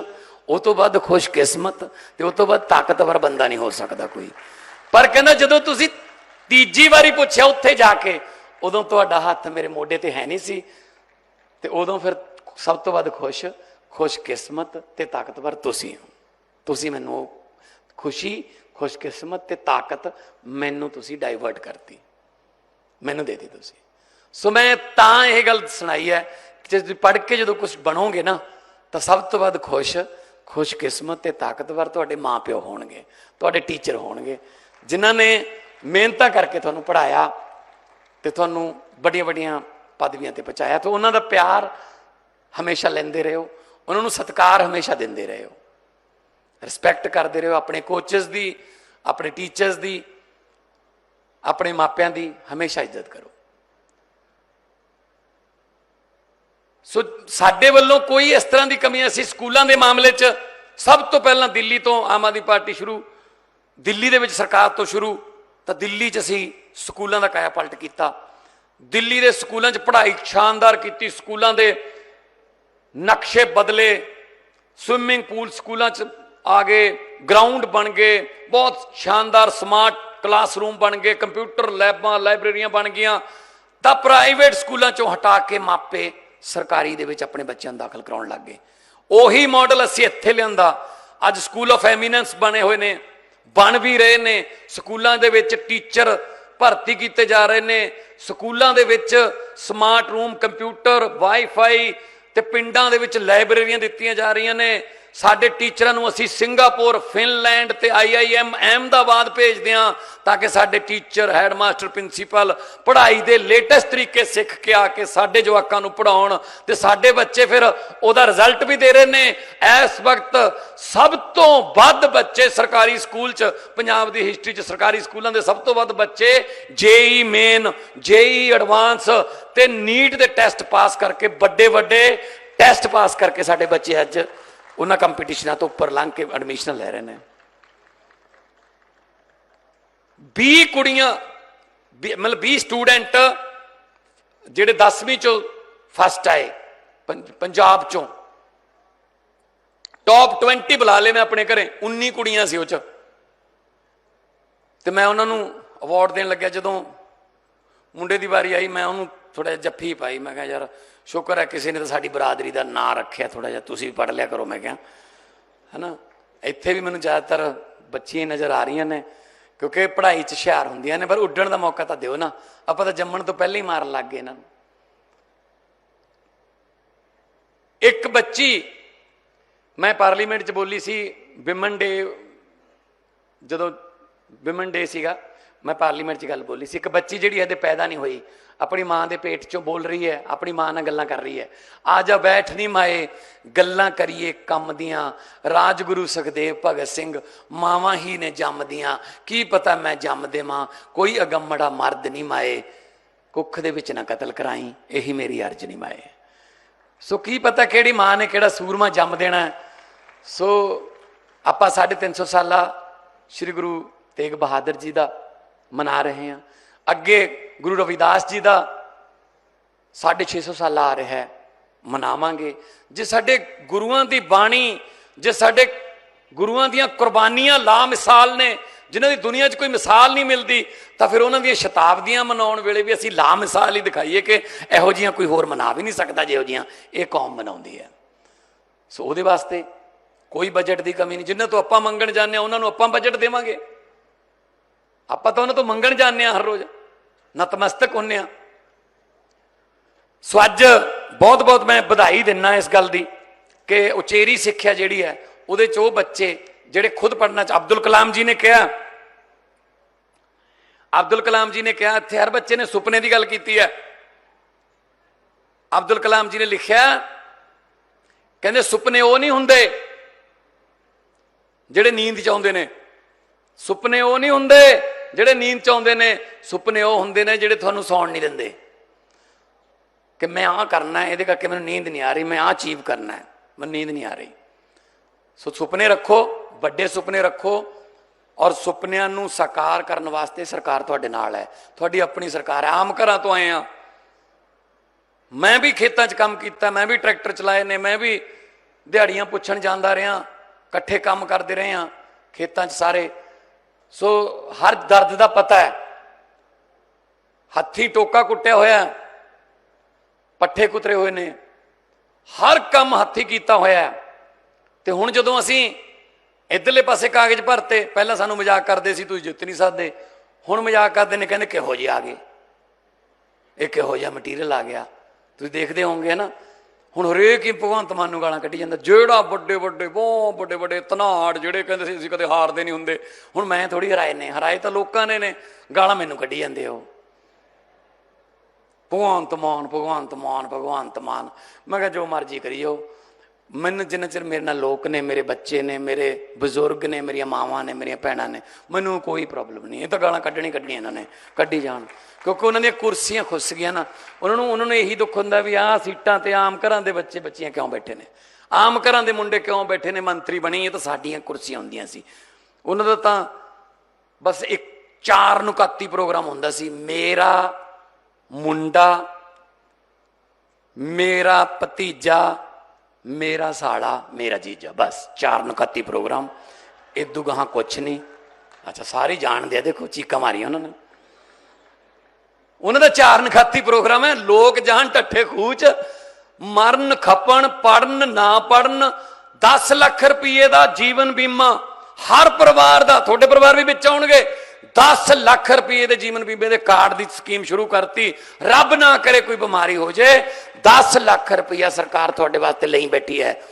ਉਹ ਤੋਂ ਵੱਧ ਖੁਸ਼ ਕਿਸਮਤ ਤੇ ਉਹ ਤੋਂ ਵੱਧ ਤਾਕਤਵਰ ਬੰਦਾ ਨਹੀਂ ਹੋ ਸਕਦਾ ਕੋਈ। ਪਰ ਕਹਿੰਦਾ, ਜਦੋਂ ਤੁਸੀਂ ਤੀਜੀ ਵਾਰੀ ਪੁੱਛਿਆ ਉੱਥੇ ਜਾ ਕੇ ਉਦੋਂ ਤੁਹਾਡਾ ਹੱਥ ਮੇਰੇ ਮੋਢੇ ਤੇ ਹੈ ਨਹੀਂ ਸੀ ਤੇ ਉਦੋਂ ਫਿਰ ਸਭ ਤੋਂ ਵੱਧ ਖੁਸ਼ ਖੁਸ਼ ਕਿਸਮਤ ਤੇ ਤਾਕਤਵਰ ਤੁਸੀਂ ਹੋ। ਤੁਸੀਂ ਮੈਨੂੰ ਉਹ ਖੁਸ਼ੀ ਖੁਸ਼ਕਿਸਮਤ ਤੇ ਤਾਕਤ ਮੈਨੂੰ ਤੁਸੀਂ ਡਾਈਵਰਟ ਕਰਤੀ। ਮੈਨੂੰ ਦੇ ਦਿੱਤੀ ਤੁਸੀਂ। ਸੋ ਮੈਂ ਤਾਂ ਇਹ ਗੱਲ ਸੁਣਾਈ ਹੈ ਕਿ ਜੇ ਤੁਸੀਂ ਪੜ੍ਹ ਕੇ ਜਦੋਂ ਕੁਝ ਬਣੋਗੇ ਨਾ, ਤਾਂ ਸਭ ਤੋਂ ਵੱਧ ਖੁਸ਼ ਖੁਸ਼ਕਿਸਮਤ ਤੇ ਤਾਕਤਵਰ ਤੁਹਾਡੇ ਮਾਪਿਓ ਹੋਣਗੇ, ਤੁਹਾਡੇ ਟੀਚਰ ਹੋਣਗੇ। ਜਿਨ੍ਹਾਂ ਨੇ ਮਿਹਨਤਾਂ ਕਰਕੇ ਤੁਹਾਨੂੰ ਪੜ੍ਹਾਇਆ ਤੇ ਤੁਹਾਨੂੰ ਵੱਡੀਆਂ ਵੱਡੀਆਂ ਪਦਵੀਆਂ ਤੇ ਪਹੁੰਚਾਇਆ। ਤੇ ਉਹਨਾਂ ਦਾ ਪਿਆਰ ਹਮੇਸ਼ਾ ਲੈਂਦੇ ਰਹੋ। ਉਹਨਾਂ ਨੂੰ ਸਤਿਕਾਰ ਹਮੇਸ਼ਾ ਦਿੰਦੇ ਰਹੋ। ਰਿਸਪੈਕਟ ਕਰਦੇ ਰਹੋ। ਆਪਣੇ ਕੋਚਸ ਦੀ, ਆਪਣੇ ਟੀਚਰਸ ਦੀ, ਆਪਣੇ ਮਾਪਿਆਂ ਦੀ ਹਮੇਸ਼ਾ ਇੱਜ਼ਤ ਕਰੋ। ਸੋ ਸਾਡੇ ਵੱਲੋਂ ਕੋਈ ਇਸ ਤਰ੍ਹਾਂ ਦੀ ਕਮੀ ਅਸੀਂ ਸਕੂਲਾਂ ਦੇ ਮਾਮਲੇ 'ਚ ਸਭ ਤੋਂ ਪਹਿਲਾਂ ਦਿੱਲੀ ਤੋਂ ਆਮ ਆਦਮੀ ਪਾਰਟੀ ਸ਼ੁਰੂ, ਦਿੱਲੀ ਦੇ ਵਿੱਚ ਸਰਕਾਰ ਤੋਂ ਸ਼ੁਰੂ ਤਾਂ ਦਿੱਲੀ 'ਚ ਅਸੀਂ ਸਕੂਲਾਂ ਦਾ ਕਾਇਆ ਪਲਟ ਕੀਤਾ। ਦਿੱਲੀ ਦੇ ਸਕੂਲਾਂ 'ਚ ਪੜ੍ਹਾਈ ਸ਼ਾਨਦਾਰ ਕੀਤੀ, ਸਕੂਲਾਂ ਦੇ ਨਕਸ਼ੇ ਬਦਲੇ ਸਵਿਮਿੰਗ ਪੂਲ ਸਕੂਲਾਂ 'ਚ ਆ ਗਏ ਗਰਾਊਂਡ ਬਣ ਗਏ, ਬਹੁਤ ਸ਼ਾਨਦਾਰ ਸਮਾਰਟ ਕਲਾਸਰੂਮ ਬਣ ਗਏ ਕੰਪਿਊਟਰ ਲੈਬਾਂ ਲਾਇਬ੍ਰੇਰੀਆਂ ਬਣ ਗਈਆਂ। ਤਾਂ ਪ੍ਰਾਈਵੇਟ ਸਕੂਲਾਂ 'ਚੋਂ ਹਟਾ ਕੇ ਮਾਪੇ ਸਰਕਾਰੀ ਦੇ ਵਿੱਚ ਆਪਣੇ ਬੱਚਿਆਂ ਨੂੰ ਦਾਖਲ ਕਰਾਉਣ ਲੱਗ ਗਏ। ਉਹੀ ਮਾਡਲ ਅਸੀਂ ਇੱਥੇ ਲਿਆਂਦਾ। ਅੱਜ ਸਕੂਲ ਆਫ ਐਮੀਨੈਂਸ ਬਣੇ ਹੋਏ ਨੇ। ਬਣ ਵੀ ਰਹੇ ਨੇ, ਸਕੂਲਾਂ ਦੇ ਵਿੱਚ ਟੀਚਰ ਭਰਤੀ ਕੀਤੇ ਜਾ ਰਹੇ ਨੇ, ਸਕੂਲਾਂ ਦੇ ਵਿੱਚ ਸਮਾਰਟ ਰੂਮ ਕੰਪਿਊਟਰ ਵਾਈਫਾਈ ਤੇ ਪਿੰਡਾਂ ਦੇ ਵਿੱਚ ਲਾਇਬ੍ਰੇਰੀਆਂ ਦਿੱਤੀਆਂ ਜਾ ਰਹੀਆਂ ਨੇ। ਸਾਡੇ ਟੀਚਰਾਂ ਨੂੰ ਅਸੀਂ ਸਿੰਗਾਪੁਰ, ਫਿਨਲੈਂਡ ਤੇ ਆਈਆਈਐਮ ਅਹਿਮਦਾਬਾਦ ਭੇਜਦੇ ਹਾਂ ਤਾਂ ਕਿ ਸਾਡੇ ਟੀਚਰ, ਹੈਡਮਾਸਟਰ, ਪ੍ਰਿੰਸੀਪਲ ਪੜ੍ਹਾਈ ਦੇ ਲੇਟੈਸਟ ਤਰੀਕੇ ਸਿੱਖ ਕੇ ਆ ਕੇ ਸਾਡੇ ਜਵਾਕਾਂ ਨੂੰ ਪੜਾਉਣ ਤੇ ਸਾਡੇ ਬੱਚੇ ਫਿਰ ਉਹਦਾ ਰਿਜ਼ਲਟ ਵੀ ਦੇ ਰਹੇ ਨੇ। ਇਸ ਵਕਤ ਸਭ ਤੋਂ ਵੱਧ ਬੱਚੇ ਸਰਕਾਰੀ ਸਕੂਲ 'ਚ, ਪੰਜਾਬ ਦੀ ਹਿਸਟਰੀ 'ਚ ਸਰਕਾਰੀ ਸਕੂਲਾਂ ਦੇ ਸਭ ਤੋਂ ਵੱਧ ਬੱਚੇ ਜੇਈ ਮੇਨ, ਜੇਈ ਐਡਵਾਂਸ ਤੇ ਨੀਟ ਦੇ ਟੈਸਟ ਪਾਸ ਕਰਕੇ ਵੱਡੇ ਵੱਡੇ ਟੈਸਟ ਪਾਸ ਕਰਕੇ ਸਾਡੇ ਬੱਚੇ ਅੱਜ ਉਹਨਾਂ ਕੰਪੀਟੀਸ਼ਨਾਂ ਤੋਂ ਉੱਪਰ ਲੰਘ ਕੇ ਐਡਮਿਸ਼ਨ ਲੈ ਰਹੇ ਨੇ। 20 ਕੁੜੀਆਂ ਵੀਹ- ਮਤਲਬ 20 ਸਟੂਡੈਂਟ ਜਿਹੜੇ 10ਵੀਂ ਚੋਂ ਫਸਟ ਆਏ, ਪੰ- ਪੰਜਾਬ ਚੋਂ। ਟੌਪ 20 ਬੁਲਾ ਲਏ ਮੈਂ ਆਪਣੇ ਘਰੇ 19 ਕੁੜੀਆਂ ਸੀ ਉਹ ਚ। ਤੇ ਮੈਂ ਉਹਨਾਂ ਨੂੰ ਅਵਾਰਡ ਦੇਣ ਲੱਗਿਆ ਜਦੋਂ ਮੁੰਡੇ ਦੀ ਵਾਰੀ ਆਈ, ਮੈਂ ਉਹਨੂੰ ਥੋੜਾ ਜੱਫੀ ਪਾਈ, ਮੈਂ ਕਿਹਾ, ਯਾਰ, ਸ਼ੁਕਰ ਹੈ ਕਿਸੇ ਨੇ ਤਾਂ ਸਾਡੀ ਬਰਾਦਰੀ ਦਾ ਨਾਂ ਰੱਖਿਆ ਥੋੜਾ ਜਿਹਾ, ਤੁਸੀਂ ਵੀ ਪੜ ਲਿਆ ਕਰੋ, ਮੈਂ ਕਿਹਾ। ਹਨਾ? ਇੱਥੇ ਵੀ ਮੈਨੂੰ ਜ਼ਿਆਦਾਤਰ ਬੱਚੀਆਂ ਨਜ਼ਰ ਆ ਰਹੀਆਂ ਨੇ, ਕਿਉਂਕਿ ਪੜ੍ਹਾਈ 'ਚ ਹੁਸ਼ਿਆਰ ਹੁੰਦੀਆਂ ਨੇ, ਪਰ ਉੱਡਣ ਦਾ ਮੌਕਾ ਤਾਂ ਦਿਓ ਨਾ। ਆਪਾਂ ਤਾਂ ਜੰਮਣ ਤੋਂ ਪਹਿਲਾਂ ਹੀ ਮਾਰਨ ਲੱਗ ਗਏ ਇਹਨਾਂ ਨੂੰ। ਇੱਕ ਬੱਚੀ, ਮੈਂ ਪਾਰਲੀਮੈਂਟ 'ਚ ਬੋਲੀ ਸੀ, ਵਿਮਨ ਡੇ, ਜਦੋਂ ਵਿਮਨ ਡੇ ਸੀਗਾ ਮੈਂ ਪਾਰਲੀਮੈਂਟ 'ਚ ਗੱਲ ਬੋਲੀ ਸੀ। ਇੱਕ ਬੱਚੀ ਜਿਹੜੀ ਹਜੇ ਪੈਦਾ ਨਹੀਂ ਹੋਈ, ਆਪਣੀ ਮਾਂ ਦੇ ਪੇਟ 'ਚੋਂ ਬੋਲ ਰਹੀ ਹੈ, ਆਪਣੀ ਮਾਂ ਨਾਲ ਗੱਲਾਂ ਕਰ ਰਹੀ ਹੈ। ਆ ਜਾ ਬੈਠ ਨਹੀਂ ਮਾਏ, ਗੱਲਾਂ ਕਰੀਏ ਕੰਮ ਦੀਆਂ। ਰਾਜਗੁਰੂ ਸੁਖਦੇਵ ਭਗਤ ਸਿੰਘ, ਮਾਵਾਂ ਹੀ ਨੇ ਜੰਮਦੀਆਂ ਕੀ ਪਤਾ ਮੈਂ ਜੰਮ ਦੇਵਾਂ, ਕੋਈ ਅਗੰਮੜਾ ਮਰਦ ਨਹੀਂ ਮਾਏ। ਕੁੱਖ ਦੇ ਵਿੱਚ ਨਾ ਕਤਲ ਕਰਾਈ, ਇਹੀ ਮੇਰੀ ਅਰਜ਼ ਨਹੀਂ ਮਾਏ। ਸੋ ਕੀ ਪਤਾ ਕਿਹੜੀ ਮਾਂ ਨੇ ਕਿਹੜਾ ਸੂਰਮਾ ਜੰਮ ਦੇਣਾ ਸੋ ਆਪਾਂ 350 ਸਾਲਾ ਸ੍ਰੀ ਗੁਰੂ ਤੇਗ ਬਹਾਦਰ ਜੀ ਦਾ ਮਨਾ ਰਹੇ ਹਾਂ। ਅੱਗੇ ਗੁਰੂ ਰਵਿਦਾਸ ਜੀ ਦਾ 650 ਸਾਲ ਆ ਰਿਹਾ ਹੈ। ਮਨਾਵਾਂਗੇ। ਜੇ ਸਾਡੇ ਗੁਰੂਆਂ ਦੀ ਬਾਣੀ, ਜੇ ਸਾਡੇ ਗੁਰੂਆਂ ਦੀਆਂ ਕੁਰਬਾਨੀਆਂ ਲਾ ਮਿਸਾਲ ਨੇ, ਜਿਨ੍ਹਾਂ ਦੀ ਦੁਨੀਆ 'ਚ ਕੋਈ ਮਿਸਾਲ ਨਹੀਂ ਮਿਲਦੀ, ਤਾਂ ਫਿਰ ਉਹਨਾਂ ਦੀਆਂ ਸ਼ਤਾਬਦੀਆਂ ਮਨਾਉਣ ਵੇਲੇ ਵੀ ਅਸੀਂ ਲਾ ਮਿਸਾਲ ਹੀ ਦਿਖਾਈਏ ਕਿ ਇਹੋ ਜੀਆਂ ਕੋਈ ਹੋਰ ਮਨਾ ਵੀ ਨਹੀਂ ਸਕਦਾ ਜਿਹੋ ਜੀਆਂ ਇਹ ਕੌਮ ਮਨਾਉਂਦੀ ਹੈ। ਸੋ ਉਹਦੇ ਵਾਸਤੇ ਕੋਈ ਬਜਟ ਦੀ ਕਮੀ ਨਹੀਂ। ਜਿੰਨਾਂ ਤੋਂ ਆਪਾਂ ਮੰਗਣ ਜਾਂਦੇ ਆ ਉਹਨਾਂ ਨੂੰ ਆਪਾਂ ਬਜਟ ਦੇਵਾਂਗੇ। ਆਪਾਂ ਤਾਂ ਉਹਨਾਂ ਤੋਂ ਮੰਗਣ ਜਾਂਦੇ ਆ ਹਰ ਰੋਜ਼। ਨਤਮਸਤਕ ਹੁੰਨੇ ਆ ਸੋ ਅੱਜ ਬਹੁਤ ਬਹੁਤ ਮੈਂ ਵਧਾਈ ਦਿੰਨਾ ਇਸ ਗੱਲ ਦੀ ਕਿ ਉਚੇਰੀ ਸਿੱਖਿਆ ਜਿਹੜੀ ਹੈ, ਉਹਦੇ ਚ ਉਹ ਬੱਚੇ ਜਿਹੜੇ ਖੁਦ ਪੜਨਾ ਚ, ਅਬਦੁਲ ਕਲਾਮ ਜੀ ਨੇ ਕਿਹਾ, ਅਬਦੁਲ ਕਲਾਮ ਜੀ ਨੇ ਕਿਹਾ, ਇੱਥੇ ਹਰ ਬੱਚੇ ਨੇ ਸੁਪਨੇ ਦੀ ਗੱਲ ਕੀਤੀ ਹੈ। ਅਬਦੁਲ ਕਲਾਮ ਜੀ ਨੇ ਲਿਖਿਆ, ਕਹਿੰਦੇ ਸੁਪਨੇ ਉਹ ਨਹੀਂ ਹੁੰਦੇ ਜਿਹੜੇ ਨੀਂਦ ਚ ਆਉਂਦੇ ਨੇ। ਸੁਪਨੇ ਉਹ ਨਹੀਂ ਹੁੰਦੇ ਜਿਹੜੇ ਨੀਂਦ ਚ ਆਉਂਦੇ ਨੇ, ਸੁਪਨੇ ਉਹ ਹੁੰਦੇ ਨੇ ਜਿਹੜੇ ਤੁਹਾਨੂੰ ਸੌਣ ਨਹੀਂ ਦਿੰਦੇ। ਕਿ ਮੈਂ ਆਹ ਕਰਨਾ ਹੈ, ਇਹਦੇ ਕਰਕੇ ਮੈਨੂੰ ਨੀਂਦ ਨਹੀਂ ਆ ਰਹੀ, ਮੈਂ ਆਹ ਅਚੀਵ ਕਰਨਾ ਹੈ, ਮੈਨੂੰ ਨੀਂਦ ਨਹੀਂ ਆ ਰਹੀ। ਸੋ ਸੁਪਨੇ ਰੱਖੋ, ਵੱਡੇ ਸੁਪਨੇ ਰੱਖੋ, ਔਰ ਸੁਪਨਿਆਂ ਨੂੰ ਸਾਕਾਰ ਕਰਨ ਵਾਸਤੇ ਸਰਕਾਰ ਤੁਹਾਡੇ ਨਾਲ ਹੈ। ਤੁਹਾਡੀ ਆਪਣੀ ਸਰਕਾਰ ਹੈ। ਆਮ ਘਰਾਂ ਤੋਂ ਆਏ ਆ ਮੈਂ ਵੀ ਖੇਤਾਂ 'ਚ ਕੰਮ ਕੀਤਾ, ਮੈਂ ਵੀ ਟਰੈਕਟਰ ਚਲਾਏ ਨੇ, ਮੈਂ ਵੀ ਦਿਹਾੜੀਆਂ ਪੁੱਛਣ ਜਾਂਦਾ ਰਿਹਾ, ਇਕੱਠੇ ਕੰਮ ਕਰਦੇ ਰਹੇ ਹਾਂ। ਖੇਤਾਂ 'ਚ ਸਾਰੇ ਸੋ ਹਰ ਦਰਦ ਦਾ ਪਤਾ ਹੈ। ਹੱਥੀ ਟੋਕਾ ਕੁੱਟਿਆ ਹੋਇਆ ਪੱਠੇ ਕੁਤਰੇ ਹੋਏ ਨੇ। ਹਰ ਕੰਮ ਹੱਥੀ ਕੀਤਾ ਹੋਇਆ ਤੇ ਹੁਣ ਜਦੋਂ ਅਸੀਂ ਇਧਰਲੇ ਪਾਸੇ ਕਾਗਜ਼ ਭਰਤੇ, ਪਹਿਲਾਂ ਸਾਨੂੰ ਮਜ਼ਾਕ ਕਰਦੇ ਸੀ, ਤੁਸੀਂ ਜਿੱਤ ਨਹੀਂ ਸਕਦੇ। ਹੁਣ ਮਜ਼ਾਕ ਕਰਦੇ ਨੇ, ਕਹਿੰਦੇ ਕਿਹੋ ਜਿਹੇ ਆ ਗਏ। ਇਹ ਕਿਹੋ ਜਿਹਾ ਮਟੀਰੀਅਲ ਆ ਗਿਆ। ਤੁਸੀਂ ਦੇਖਦੇ ਹੋਵੋਗੇ ਨਾ ਹੁਣ ਹਰੇਕ ਹੀ ਭਗਵੰਤ ਮਾਨ ਨੂੰ ਗਾਲਾਂ ਕੱਢੀ ਜਾਂਦਾ। ਜਿਹੜਾ ਵੱਡੇ ਵੱਡੇ, ਬਹੁਤ ਵੱਡੇ ਵੱਡੇ ਧਨਾੜ ਜਿਹੜੇ ਕਹਿੰਦੇ ਸੀ, ਅਸੀਂ ਕਦੇ ਹਾਰਦੇ ਨਹੀਂ ਹੁੰਦੇ। ਹੁਣ ਮੈਂ ਥੋੜੀ ਹਰਾਏ ਨੇ। ਹਰਾਏ ਤਾਂ ਲੋਕਾਂ ਨੇ ਨੇ। ਗਾਲਾਂ ਮੈਨੂੰ ਕੱਢੀ ਜਾਂਦੇ ਹੋ ਭਗਵੰਤ ਮਾਨ ਭਗਵੰਤ ਮਾਨ ਭਗਵੰਤ ਮਾਨ। ਮੈਂ ਕਿਹਾ ਜੋ ਮਰਜ਼ੀ ਕਰੀਓ ਮੈਨੂੰ ਜਿੰਨਾ ਚਿਰ ਮੇਰੇ ਨਾਲ ਲੋਕ ਨੇ, ਮੇਰੇ ਬੱਚੇ ਨੇ, ਮੇਰੇ ਬਜ਼ੁਰਗ ਨੇ, ਮੇਰੀਆਂ ਮਾਵਾਂ ਨੇ, ਮੇਰੀਆਂ ਭੈਣਾਂ ਨੇ, ਮੈਨੂੰ ਕੋਈ ਪ੍ਰੋਬਲਮ ਨਹੀਂ। ਇਹ ਤਾਂ ਗਾਲਾਂ ਕੱਢਣੀ ਕੱਢਣੀਆਂ ਇਹਨਾਂ ਨੇ, ਕੱਢੀ ਜਾਣ। ਕਿਉਂਕਿ ਉਹਨਾਂ ਦੀਆਂ ਕੁਰਸੀਆਂ ਖੁੱਸ ਗਈਆਂ ਨਾ, ਉਹਨਾਂ ਨੂੰ ਉਹਨਾਂ ਨੂੰ ਇਹੀ ਦੁੱਖ ਹੁੰਦਾ ਵੀ ਆਹ ਸੀਟਾਂ ਤੇ ਆਮ ਘਰਾਂ ਦੇ ਬੱਚੇ, ਬੱਚੀਆਂ ਕਿਉਂ ਬੈਠੇ ਨੇ? ਆਮ ਘਰਾਂ ਦੇ ਮੁੰਡੇ ਕਿਉਂ ਬੈਠੇ ਨੇ? ਮੰਤਰੀ ਬਣੀ, ਇਹ ਤਾਂ ਸਾਡੀਆਂ ਕੁਰਸੀਆਂ ਹੁੰਦੀਆਂ ਸੀ। ਉਹਨਾਂ ਦਾ ਤਾਂ ਬਸ ਇੱਕ ਚਾਰ ਨੁਕਾਤੀ ਪ੍ਰੋਗਰਾਮ ਹੁੰਦਾ ਸੀ। ਮੇਰਾ ਮੁੰਡਾ, ਮੇਰਾ ਭਤੀਜਾ ਮੇਰਾ ਸਾਲਾ, ਮੇਰਾ ਜੀਜਾ, ਬਸ, ਚਾਰ ਨੁਕਾਤੀ ਪ੍ਰੋਗਰਾਮ, ਇਦੂ ਗਾਹਾਂ ਕੁਛ ਨਹੀਂ। ਅੱਛਾ, ਸਾਰੇ ਜਾਣਦੇ ਆ, ਦੇਖੋ, ਚੀਕਾਂ ਮਾਰੀਆਂ ਉਹਨਾਂ ਨੇ। ਉਹਨਾਂ ਦਾ ਚਾਰ ਨਖਾਤੀ ਪ੍ਰੋਗਰਾਮ ਹੈ, ਲੋਕ ਜਾਣ ਟੱਠੇ ਖੂਚ, ਮਰਨ, ਖਪਣ ਪੜਨ ਨਾ ਪੜਨ 10 ਲੱਖ ਰੁਪਏ ਦਾ ਜੀਵਨ ਬੀਮਾ, ਹਰ ਪਰਿਵਾਰ ਦਾ, ਤੁਹਾਡੇ ਪਰਿਵਾਰ ਵੀ ਵਿੱਚ ਆਉਣਗੇ 10 ਲੱਖ ਰੁਪਏ ਦੇ ਜੀਵਨ ਬੀਮੇ ਦੇ ਕਾਰਡ ਦੀ ਸਕੀਮ ਸ਼ੁਰੂ ਕਰਤੀ। ਰੱਬ ਨਾ ਕਰੇ ਕੋਈ ਬਿਮਾਰੀ ਹੋ ਜੇ। 10 ਲੱਖ ਰੁਪਇਆ ਸਰਕਾਰ ਤੁਹਾਡੇ ਵਾਸਤੇ ਲਈ ਬੈਠੀ ਹੈ।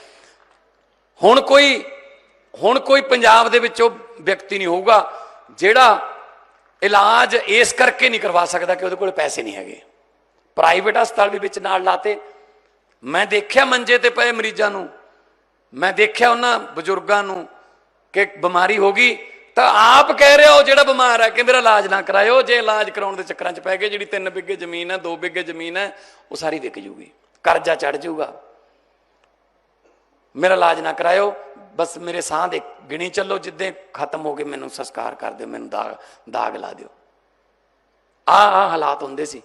ਹੁਣ ਕੋਈ ਹੁਣ ਕੋਈ ਪੰਜਾਬ ਦੇ ਵਿੱਚ ਉਹ ਵਿਅਕਤੀ ਨਹੀਂ ਹੋਊਗਾ ਜਿਹੜਾ ਇਲਾਜ ਇਸ ਕਰਕੇ ਨਹੀਂ ਕਰਵਾ ਸਕਦਾ ਕਿ ਉਹਦੇ ਕੋਲ ਪੈਸੇ ਨਹੀਂ ਹੈਗੇ। ਪ੍ਰਾਈਵੇਟ ਹਸਪਤਾਲ ਵੀ ਵਿੱਚ ਨਾਲ ਲਾਤੇ। ਮੈਂ ਦੇਖਿਆ ਮੰਜੇ ਤੇ ਪਏ ਮਰੀਜ਼ਾਂ ਨੂੰ। ਮੈਂ ਦੇਖਿਆ ਉਹਨਾਂ ਬਜ਼ੁਰਗਾਂ ਨੂੰ ਕਿ ਬਿਮਾਰੀ ਹੋ ਗਈ। ਤਾਂ ਆਪ ਕਹਿ ਰਿਹਾ ਉਹ ਜਿਹੜਾ ਬਿਮਾਰ ਹੈ ਕਿ ਮੇਰਾ ਇਲਾਜ ਨਾ ਕਰਾਇਓ, ਜੇ ਇਲਾਜ ਕਰਾਉਣ ਦੇ ਚੱਕਰਾਂ 'ਚ ਪੈ ਗਏ, ਜਿਹੜੀ 3 ਬਿੱਗੇ ਜ਼ਮੀਨ ਹੈ 2 ਬਿੱਗੇ ਜ਼ਮੀਨ ਹੈ, ਉਹ ਸਾਰੀ ਵਿਕ ਜੂਗੀ, ਕਰਜ਼ਾ ਚੜ ਜਾਊਗਾ ਮੇਰਾ ਇਲਾਜ ਨਾ ਕਰਾਇਓ, ਬਸ ਮੇਰੇ ਸਾਹ ਦੇ ਗਿਣੀ ਚੱਲੋ, ਜਿੱਦੇ ਖਤਮ ਹੋ ਗਏ, ਮੈਨੂੰ ਸੰਸਕਾਰ ਕਰ ਦਿਓ, ਮੈਨੂੰ ਦਾਗ ਦਾਗ ਲਾ ਦਿਓ। ਆ ਆ ਹਾਲਾਤ ਹੁੰਦੇ ਸੀ।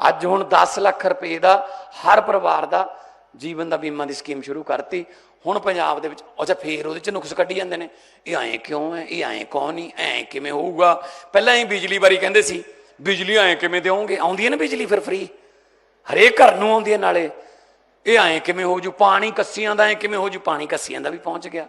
ਅੱਜ ਹੁਣ 10 ਲੱਖ ਰੁਪਏ ਦਾ ਹਰ ਪਰਿਵਾਰ ਦਾ ਜੀਵਨ ਦਾ ਬੀਮਾ ਦੀ ਸਕੀਮ ਸ਼ੁਰੂ ਕਰਤੀ। ਹੁਣ ਪੰਜਾਬ ਦੇ ਵਿੱਚ, ਅੱਛਾ, ਫੇਰ ਉਹਦੇ ਚ ਨੁਕਸ ਕੱਢੀ ਜਾਂਦੇ ਨੇ। ਇਹ ਐਂ ਕਿਉਂ ਹੈ? ਇਹ ਐਂ ਕੌਣ ਨਹੀਂ? ਐਂ ਕਿਵੇਂ ਹੋਊਗਾ? ਪਹਿਲਾਂ ਹੀ ਬਿਜਲੀ ਬਾਰੇ ਕਹਿੰਦੇ ਸੀ, ਬਿਜਲੀ ਐਂ ਕਿਵੇਂ ਦਿਓਗੇ? ਆਉਂਦੀ ਹੈ ਨਾ ਬਿਜਲੀ ਫਿਰ ਫ੍ਰੀ ਹਰੇਕ ਘਰ ਨੂੰ ਆਉਂਦੀ ਹੈ ਨਾਲੇ। ਇਹ ਐਂ ਕਿਵੇਂ ਹੋ ਜੂ? ਪਾਣੀ ਕੱਸੀਆਂ ਦਾ ਐਂ ਕਿਵੇਂ ਹੋ ਜੂ? ਪਾਣੀ ਕੱਸੀਆਂ ਦਾ ਵੀ ਪਹੁੰਚ ਗਿਆ।